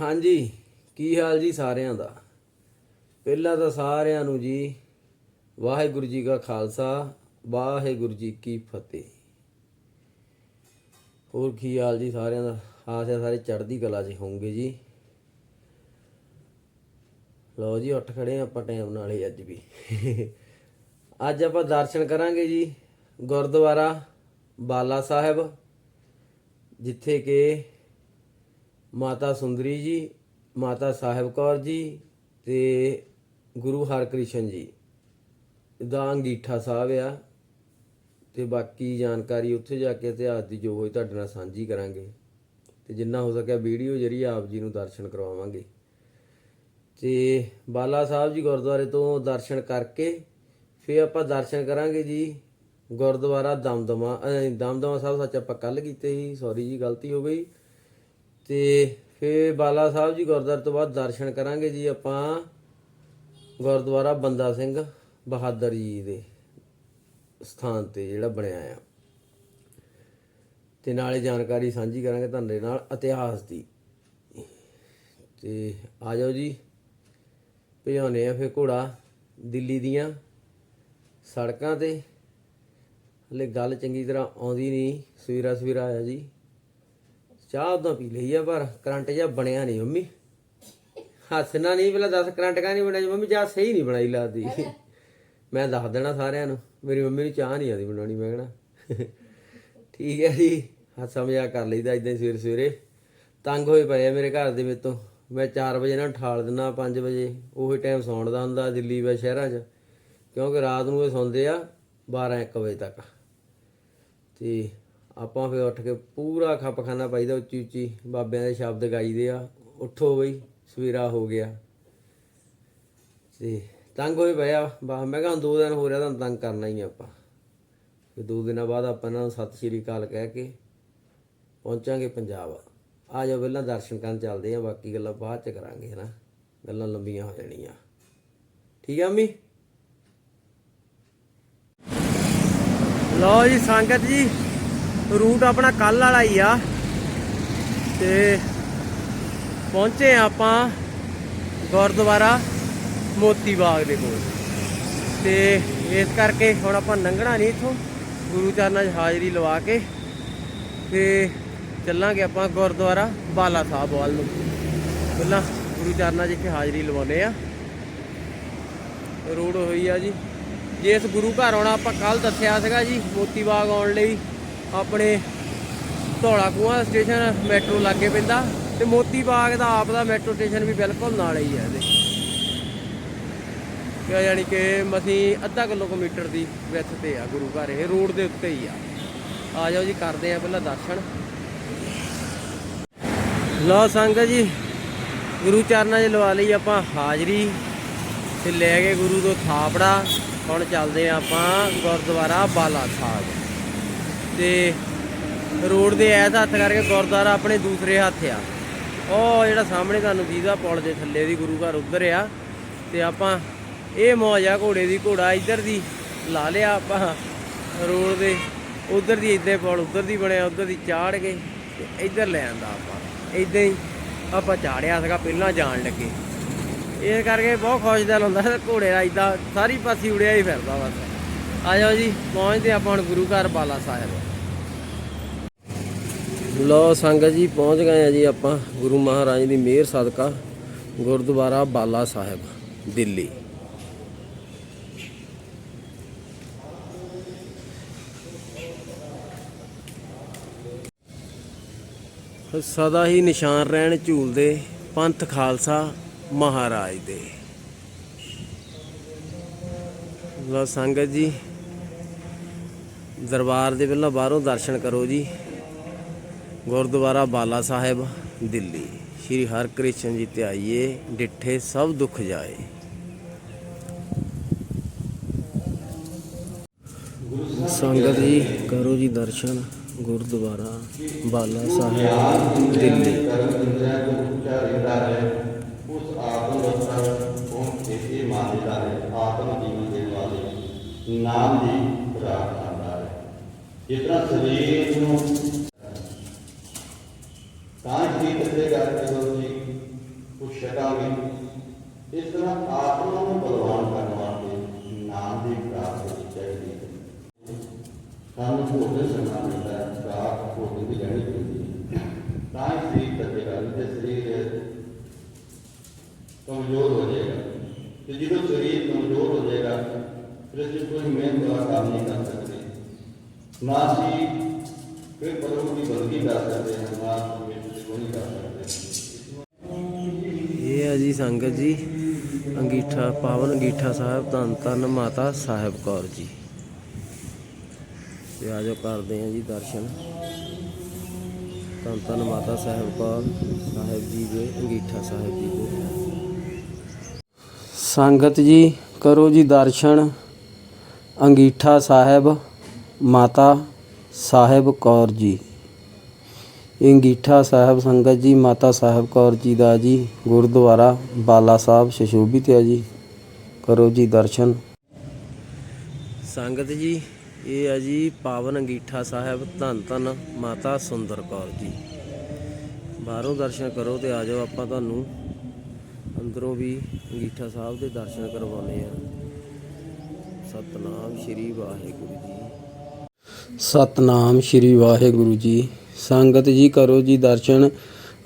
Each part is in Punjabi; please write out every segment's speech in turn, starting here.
ਹਾਂਜੀ, ਕੀ ਹਾਲ ਜੀ ਸਾਰਿਆਂ ਦਾ? ਪਹਿਲਾਂ ਤਾਂ ਸਾਰਿਆਂ ਨੂੰ ਜੀ ਵਾਹਿਗੁਰੂ ਜੀ ਕਾ ਖਾਲਸਾ, ਵਾਹਿਗੁਰੂ ਜੀ ਕੀ ਫਤਿਹ। ਹੋਰ ਕੀ ਹਾਲ ਜੀ ਸਾਰਿਆਂ ਦਾ? ਆਸਿਆ ਸਾਰੇ ਚੜ੍ਹਦੀ ਕਲਾ 'ਚ ਹੋਣਗੇ ਜੀ। ਲਓ ਜੀ, ਉੱਠ ਖੜੇ ਹਾਂ ਆਪਾਂ ਟਾਈਮ ਨਾਲ ਹੀ ਅੱਜ ਵੀ। ਅੱਜ ਆਪਾਂ ਦਰਸ਼ਨ ਕਰਾਂਗੇ ਜੀ ਗੁਰਦੁਆਰਾ ਬਾਲਾ ਸਾਹਿਬ, ਜਿੱਥੇ ਕਿ ਮਾਤਾ ਸੁੰਦਰੀ ਜੀ, ਮਾਤਾ ਸਾਹਿਬ ਕੌਰ ਜੀ ਤੇ ਗੁਰੂ ਹਰਕ੍ਰਿਸ਼ਨ ਜੀ। ਦਾ ਅੰਗੀਠਾ ਸਾਹਿਬ ਆ ਤੇ ਬਾਕੀ ਜਾਣਕਾਰੀ ਉੱਥੇ ਜਾ ਕੇ ਇਤਿਹਾਸ ਦੀ ਜੋ ਹੋਈ ਤੁਹਾਡੇ ਨਾਲ ਸਾਂਝੀ ਕਰਾਂਗੇ। ਤੇ ਜਿੰਨਾ ਹੋ ਸਕਿਆ ਵੀਡੀਓ ਜਰੀਏ ਆਪ ਜੀ ਨੂੰ ਦਰਸ਼ਨ ਕਰਵਾਵਾਂਗੇ। ਤੇ ਬਾਲਾ ਸਾਹਿਬ ਜੀ ਗੁਰਦੁਆਰੇ ਤੋਂ ਦਰਸ਼ਨ ਕਰਕੇ ਫਿਰ ਆਪਾਂ ਦਰਸ਼ਨ ਕਰਾਂਗੇ ਜੀ। ਗੁਰਦੁਆਰਾ ਦਮਦਮਾ ਦਮਦਮਾ ਸਾਹਿਬ ਸੱਚ ਆਪਾਂ ਕੱਲ ਕੀਤੇ ਸੀ ਸੌਰੀ ਜੀ, ਗਲਤੀ ਹੋ ਗਈ। ਤੇ ਫਿਰ ਬਾਲਾ ਸਾਹਿਬ ਜੀ ਗੁਰਦੁਆਰੇ ਤੋਂ ਬਾਅਦ ਦਰਸ਼ਨ ਕਰਾਂਗੇ ਜੀ ਆਪਾਂ। ਗੁਰਦੁਆਰਾ ਬੰਦਾ ਸਿੰਘ ਬਹਾਦਰ ਜੀ ਦੇ ਸਥਾਨ ਤੇ ਜਿਹੜਾ ਬਣਿਆ ਆ। ਤੇ ਨਾਲੇ ਜਾਣਕਾਰੀ ਸਾਂਝੀ ਕਰਾਂਗੇ ਤੁਹਾਡੇ ਨਾਲ ਇਤਿਹਾਸ ਦੀ। ਤੇ ਆ ਜਾਓ ਜੀ ਭਜਾਉਨੇ ਆ ਫਿਰ ਘੋੜਾ ਦਿੱਲੀ ਦੀਆਂ ਸੜਕਾਂ ਤੇ। ਹਲੇ ਗੱਲ ਚੰਗੀ ਤਰ੍ਹਾਂ ਆਉਂਦੀ ਨਹੀਂ ਸਵੇਰਾ ਸਵੇਰਾ ਆਇਆ ਜੀ। ਚਾਹ ਉਦੋਂ ਪੀ ਲਈ ਆ, ਪਰ ਕਰੰਟ ਜਿਹਾ ਬਣਿਆ ਨਹੀਂ ਮੰਮੀ। ਹੱਸਣਾ ਨਹੀਂ ਪਹਿਲਾਂ ਦੱਸ ਕਰੰਟ ਕਾ ਨਹੀਂ ਬਣਿਆ ਜੀ ਮੰਮੀ, ਚਾਹ ਸਹੀ ਨਹੀਂ ਬਣਾਈ ਲੱਗਦੀ। ਮੈਂ ਦੱਸ ਦੇਣਾ ਸਾਰਿਆਂ ਨੂੰ, ਮੇਰੀ ਮੰਮੀ ਨੂੰ ਚਾਹ ਨਹੀਂ ਆਦੀ ਬਣਾਉਣੀ, ਮੈਂ ਕਹਣਾ। ਠੀਕ ਹੈ ਜੀ, ਹਾਸਾ ਮਜ਼ਾਕ ਕਰ ਲਈਦਾ ਇਦਾਂ ਸਵੇਰੇ ਸਵੇਰੇ। ਤੰਗ ਹੋਏ ਪਏ ਆ ਮੇਰੇ ਘਰ ਦੇ ਮੇਰੇ ਤੋਂ। ਮੈਂ 4 ਵਜੇ ਨਾਲ ਠਾਲ ਦਿੰਦਾ 5 ਵਜੇ। ਉਹੀ ਟਾਈਮ ਸੌਣ ਦਾ ਹੁੰਦਾ ਦਿੱਲੀ ਵੇ ਸ਼ਹਿਰਾਂ 'ਚ। ਕਿਉਂਕਿ ਰਾਤ ਨੂੰ ਇਹ ਸੌਂਦੇ ਆ 12 1 ਵਜੇ ਤੱਕ। ਤੇ ਆਪਾਂ ਫਿਰ ਉੱਠ ਕੇ ਪੂਰਾ ਖੱਪਖਾਨਾ ਪਾਈਦਾ ਉੱਚੀ ਉੱਚੀ, ਬਾਬਿਆਂ ਦੇ ਸ਼ਬਦ ਗਾਈਦੇ ਆ। ਉੱਠੋ ਬਈ, ਸਵੇਰਾ ਹੋ ਗਿਆ। ਤੇ ਤੰਗ ਹੋਏ ਪਿਆ ਬਾ ਮੈਂ ਕਿਹਾ ਦੋ ਦਿਨ ਹੋ ਰਿਹਾ ਤਾਂ ਤੰਗ ਕਰਨਾ ਹੀ ਆਪਾਂ। ਫਿਰ ਦੋ ਦਿਨਾਂ ਬਾਅਦ ਆਪਾਂ ਇਹਨਾਂ ਨੂੰ ਸਤਿ ਸ਼੍ਰੀ ਅਕਾਲ ਕਹਿ ਕੇ ਪਹੁੰਚਾਂਗੇ ਪੰਜਾਬ। ਆ ਜਾਓ ਪਹਿਲਾਂ ਦਰਸ਼ਨ ਕਰਨ ਚੱਲਦੇ ਆ, ਬਾਕੀ ਗੱਲਾਂ ਬਾਅਦ ਚ ਕਰਾਂਗੇ ਹਨਾ। ਗੱਲਾਂ ਲੰਬੀਆਂ ਹੋ ਜਾਣੀਆਂ। ਠੀਕ ਆ ਅੰਮੀ? ਲਓ ਜੀ, ਸੰਗਤ ਜੀ। ਰੂਟ ਆਪਣਾ ਕੱਲ ਵਾਲਾ ਹੀ ਆ। ਤੇ ਪਹੁੰਚੇ ਹਾਂ ਆਪਾਂ ਗੁਰਦੁਆਰਾ ਮੋਤੀ ਬਾਗ ਦੇ ਕੋਲ। ਤੇ ਇਸ ਕਰਕੇ ਹੁਣ ਆਪਾਂ ਲੰਘਣਾ ਨਹੀਂ ਇਥੋਂ। ਗੁਰੂ ਚਰਨਾਂ 'ਚ ਹਾਜ਼ਰੀ ਲਵਾ ਕੇ ਤੇ ਚੱਲਾਂਗੇ ਆਪਾਂ ਗੁਰਦੁਆਰਾ ਬਾਲਾ ਸਾਹਿਬ ਵੱਲ ਨੂੰ। ਪਹਿਲਾਂ ਗੁਰੂ ਚਰਨਾਂ 'ਚ ਇੱਥੇ ਹਾਜ਼ਰੀ ਲਵਾਉਨੇ ਆ ਰੋਡ ਹੋਈ ਆ ਜੀ। ਜੇ ਇਸ ਗੁਰੂ ਘਰ ਆਉਣਾ, ਆਪਾਂ ਕੱਲ ਦੱਸਿਆ ਸੀਗਾ ਜੀ ਮੋਤੀ ਬਾਗ ਆਉਣ ਲਈ। ਆਪਣੇ ਧੌਲਾ ਕੂਆਂ ਸਟੇਸ਼ਨ ਮੈਟਰੋ ਲਾਗੇ ਪੈਂਦਾ ਤੇ ਮੋਤੀ ਬਾਗ ਦਾ ਆਪ ਦਾ ਮੈਟਰੋ ਸਟੇਸ਼ਨ ਵੀ ਬਿਲਕੁਲ ਨਾਲ ਹੀ ਹੈ ਇਹਦੇ। ਕਿ ਯਾਨੀ ਕਿ ਮਸੀਂ ਅੱਧਾ ਕਿਲੋਮੀਟਰ ਦੀ ਵਿੱਥ ਤੇ ਆ ਗੁਰੂ ਘਰ, ਇਹ ਰੋਡ ਦੇ ਉੱਤੇ ਹੀ ਆ। ਆ ਜਾਓ ਜੀ, ਕਰਦੇ ਆ ਪਹਿਲਾਂ ਦਰਸ਼ਨ। ਲਓ ਸੰਗਤ ਜੀ, ਗੁਰੂ ਚਰਨਾਂ 'ਚ ਲਵਾ ਲਈ ਆਪਾਂ ਹਾਜ਼ਰੀ ਤੇ ਲੈ ਗਏ ਗੁਰੂ ਤੋਂ ਥਾਪੜਾ। ਹੁਣ ਚੱਲਦੇ ਆ ਆਪਾਂ ਗੁਰਦੁਆਰਾ ਬਾਲਾ ਸਾਹਿਬ। ਤੇ ਰੋਡ ਦੇ ਐਸ ਹੱਥ ਕਰਕੇ ਗੁਰਦੁਆਰਾ ਆਪਣੇ ਦੂਸਰੇ ਹੱਥ ਆ। ਉਹ ਜਿਹੜਾ ਸਾਹਮਣੇ ਤੁਹਾਨੂੰ ਦੀਦਾ ਪੁਲ ਦੇ ਥੱਲੇ ਦੀ ਗੁਰੂ ਘਰ ਉੱਧਰ ਆ। ਤੇ ਆਪਾਂ ਇਹ ਮੌਜ ਆ ਘੋੜੇ ਦੀ, ਘੋੜਾ ਇੱਧਰ ਦੀ ਲਾ ਲਿਆ ਆਪਾਂ ਰੋਡ ਦੇ। ਉਧਰ ਦੀ ਇੱਦਾਂ ਪੁਲ, ਉਧਰ ਦੀ ਬਣਿਆ, ਉਧਰ ਦੀ ਚਾੜ ਕੇ ਤੇ ਇੱਧਰ ਲੈ ਆਂਦਾ ਆਪਾਂ। ਇਦਾਂ ਹੀ ਆਪਾਂ ਚਾੜਿਆ ਸੀਗਾ, ਪਹਿਲਾਂ ਜਾਣ ਲੱਗੇ। ਇਸ ਕਰਕੇ ਬਹੁਤ ਖੁਸ਼ ਦਿਲ ਹੁੰਦਾ ਹੈ ਘੋੜੇ ਦਾ ਇਦਾਂ ਸਾਰੀ ਪਾਸੇ ਉੜਿਆ ਹੀ ਫਿਰਦਾ ਬਸ। ਆ ਜਾਓ ਜੀ, ਪਹੁੰਚਦੇ ਆਪਾਂ ਹੁਣ ਗੁਰੂ ਘਰ ਬਾਲਾ ਸਾਹਿਬ। ਲੋ ਸੰਗਤ ਜੀ, ਪਹੁੰਚ ਗਏ ਆ ਜੀ ਆਪਾਂ ਗੁਰੂ ਮਹਾਰਾਜ ਦੀ ਮਿਹਰ ਸਦਕਾ, ਗੁਰਦੁਆਰਾ ਬਾਲਾ ਸਾਹਿਬ, ਦਿੱਲੀ। ਸਦਾ ਹੀ ਨਿਸ਼ਾਨ ਰਹਿਣ ਝੂਲਦੇ ਪੰਥ ਖਾਲਸਾ ਮਹਾਰਾਜ ਦੇ। ਲੋ ਸੰਗਤ ਜੀ, ਦਰਬਾਰ ਦੇ ਪਹਿਲਾਂ ਬਾਹਰੋਂ ਦਰਸ਼ਨ ਕਰੋ ਜੀ। ਗੁਰਦੁਆਰਾ ਬਾਲਾ ਸਾਹਿਬ, ਦਿੱਲੀ। ਸ਼੍ਰੀ ਹਰਕ੍ਰਿਸ਼ਨ ਜੀ ਤੇ ਆਈਏ ਡਿੱਠੇ ਸਭ ਦੁੱਖ ਜਾਏ। ਸੰਗਤ ਜੀ, ਕਰੋ ਜੀ ਦਰਸ਼ਨ, ਗੁਰਦੁਆਰਾ ਬਾਲਾ ਸਾਹਿਬ, ਦਿੱਲੀ। ਉਸ ਆਤਮ ਵਸਤਰ ਪਹੁੰਚ ਕੇ ਇਹ ਮੰਨਦਾ ਹੈ। ਆਤਮ ਜੀਵਨ ਦੇ ਵਾਲੇ ਨਾਮ ਦੀ ਖੁਰਾਕ ਖਾਂਦਾ ਹੈ ਜਿਤਨਾ ਸਰੀਰ ਨੂੰ ਤਾਂ ਠੀਕ ਤੇ ਗੱਲ ਕਰੋ ਜੀ ਕੁਛ ਛਕਾਂਗੇ ਇਸ ਤਰ੍ਹਾਂ ਆਤਮਾ ਨੂੰ ਬਲਵਾਨ ਕਰਨ ਵਾਸਤੇ ਨਾਮ ਦੀ ਪ੍ਰਾਪਤੀ ਚਾਹੀਦੀ ਹੈ ਸਾਨੂੰ ਭੋਜਨ ਕਰਨਾ ਪੈਂਦਾ ਹੈ ਰਾਤ ਭੋਜਨ ਦੀ ਲੈਣੀ ਪੈਂਦੀ ਹੈ ਤਾਂ ਹੀ ਸਰੀਰ ਤੱਕੇਗਾ ਨਹੀਂ ਤੇ ਸਰੀਰ ਕਮਜ਼ੋਰ ਹੋ ਜਾਏਗਾ ਤੇ ਜਦੋਂ ਸਰੀਰ ਕਮਜ਼ੋਰ ਹੋ ਜਾਏਗਾ ਫਿਰ ਅਸੀਂ ਕੋਈ ਮਿਹਨਤ ਵਾਲਾ ਕੰਮ ਨਹੀਂ ਕਰ ਸਕਦੇ ਨਾ ਅਸੀਂ ਫਿਰ ਪ੍ਰਭੂ ਦੀ ਬੰਦਗੀ ਕਰ ਸਕਦੇ ਹਾਂ ਨਾ ਅਸੀਂ ਕੋਈ ਨਹੀਂ ਕਰ ਸਕਦੇ ਇਹ ਹੈ ਜੀ ਸੰਗਤ ਜੀ, ਅੰਗੀਠਾ, ਪਾਵਨ ਅੰਗੀਠਾ ਸਾਹਿਬ, ਧੰਨ ਧੰਨ ਮਾਤਾ ਸਾਹਿਬ ਕੌਰ ਜੀ। ਤੇ ਆਜੋ ਕਰਦੇ ਹਾਂ ਜੀ ਦਰਸ਼ਨ। ਧੰਨ ਧੰਨ ਮਾਤਾ ਸਾਹਿਬ ਕੌਰ, ਸਾਹਿਬ ਜੀ ਦੇ, ਅੰਗੀਠਾ ਸਾਹਿਬ ਜੀ ਦੇ। ਸੰਗਤ ਜੀ, ਕਰੋ ਜੀ ਦਰਸ਼ਨ। ਅੰਗੀਠਾ ਸਾਹਿਬ, ਮਾਤਾ ਸਾਹਿਬ ਕੌਰ ਜੀ। ਅੰਗੀਠਾ ਸਾਹਿਬ ਸੰਗਤ ਜੀ ਮਾਤਾ ਸਾਹਿਬ ਕੌਰ ਜੀ ਦਾ ਜੀ ਗੁਰਦੁਆਰਾ ਬਾਲਾ ਸਾਹਿਬ ਸ਼ਸ਼ੋਭਿਤ ਹੈ ਜੀ। ਕਰੋ ਜੀ ਦਰਸ਼ਨ। ਸੰਗਤ ਜੀ ਇਹ ਹੈ ਜੀ ਪਾਵਨ ਅੰਗੀਠਾ ਸਾਹਿਬ ਧੰਨ ਧੰਨ ਮਾਤਾ ਸੁੰਦਰ ਕੌਰ ਜੀ। ਬਾਹਰੋਂ ਦਰਸ਼ਨ ਕਰੋ ਤੇ ਆ ਜਾਓ ਆਪਾਂ ਤੁਹਾਨੂੰ। ਅੰਦਰੋਂ ਵੀ ਅੰਗੀਠਾ ਸਾਹਿਬ ਦੇ ਦਰਸ਼ਨ ਕਰਵਾਉਣੇ ਆ। ਸਤਨਾਮ ਸ਼੍ਰੀ ਵਾਹਿਗੁਰੂ ਜੀ। ਸਤਨਾਮ ਸ਼੍ਰੀ ਵਾਹਿਗੁਰੂ ਜੀ। ਸੰਗਤ ਜੀ ਕਰੋ ਜੀ ਦਰਸ਼ਨ।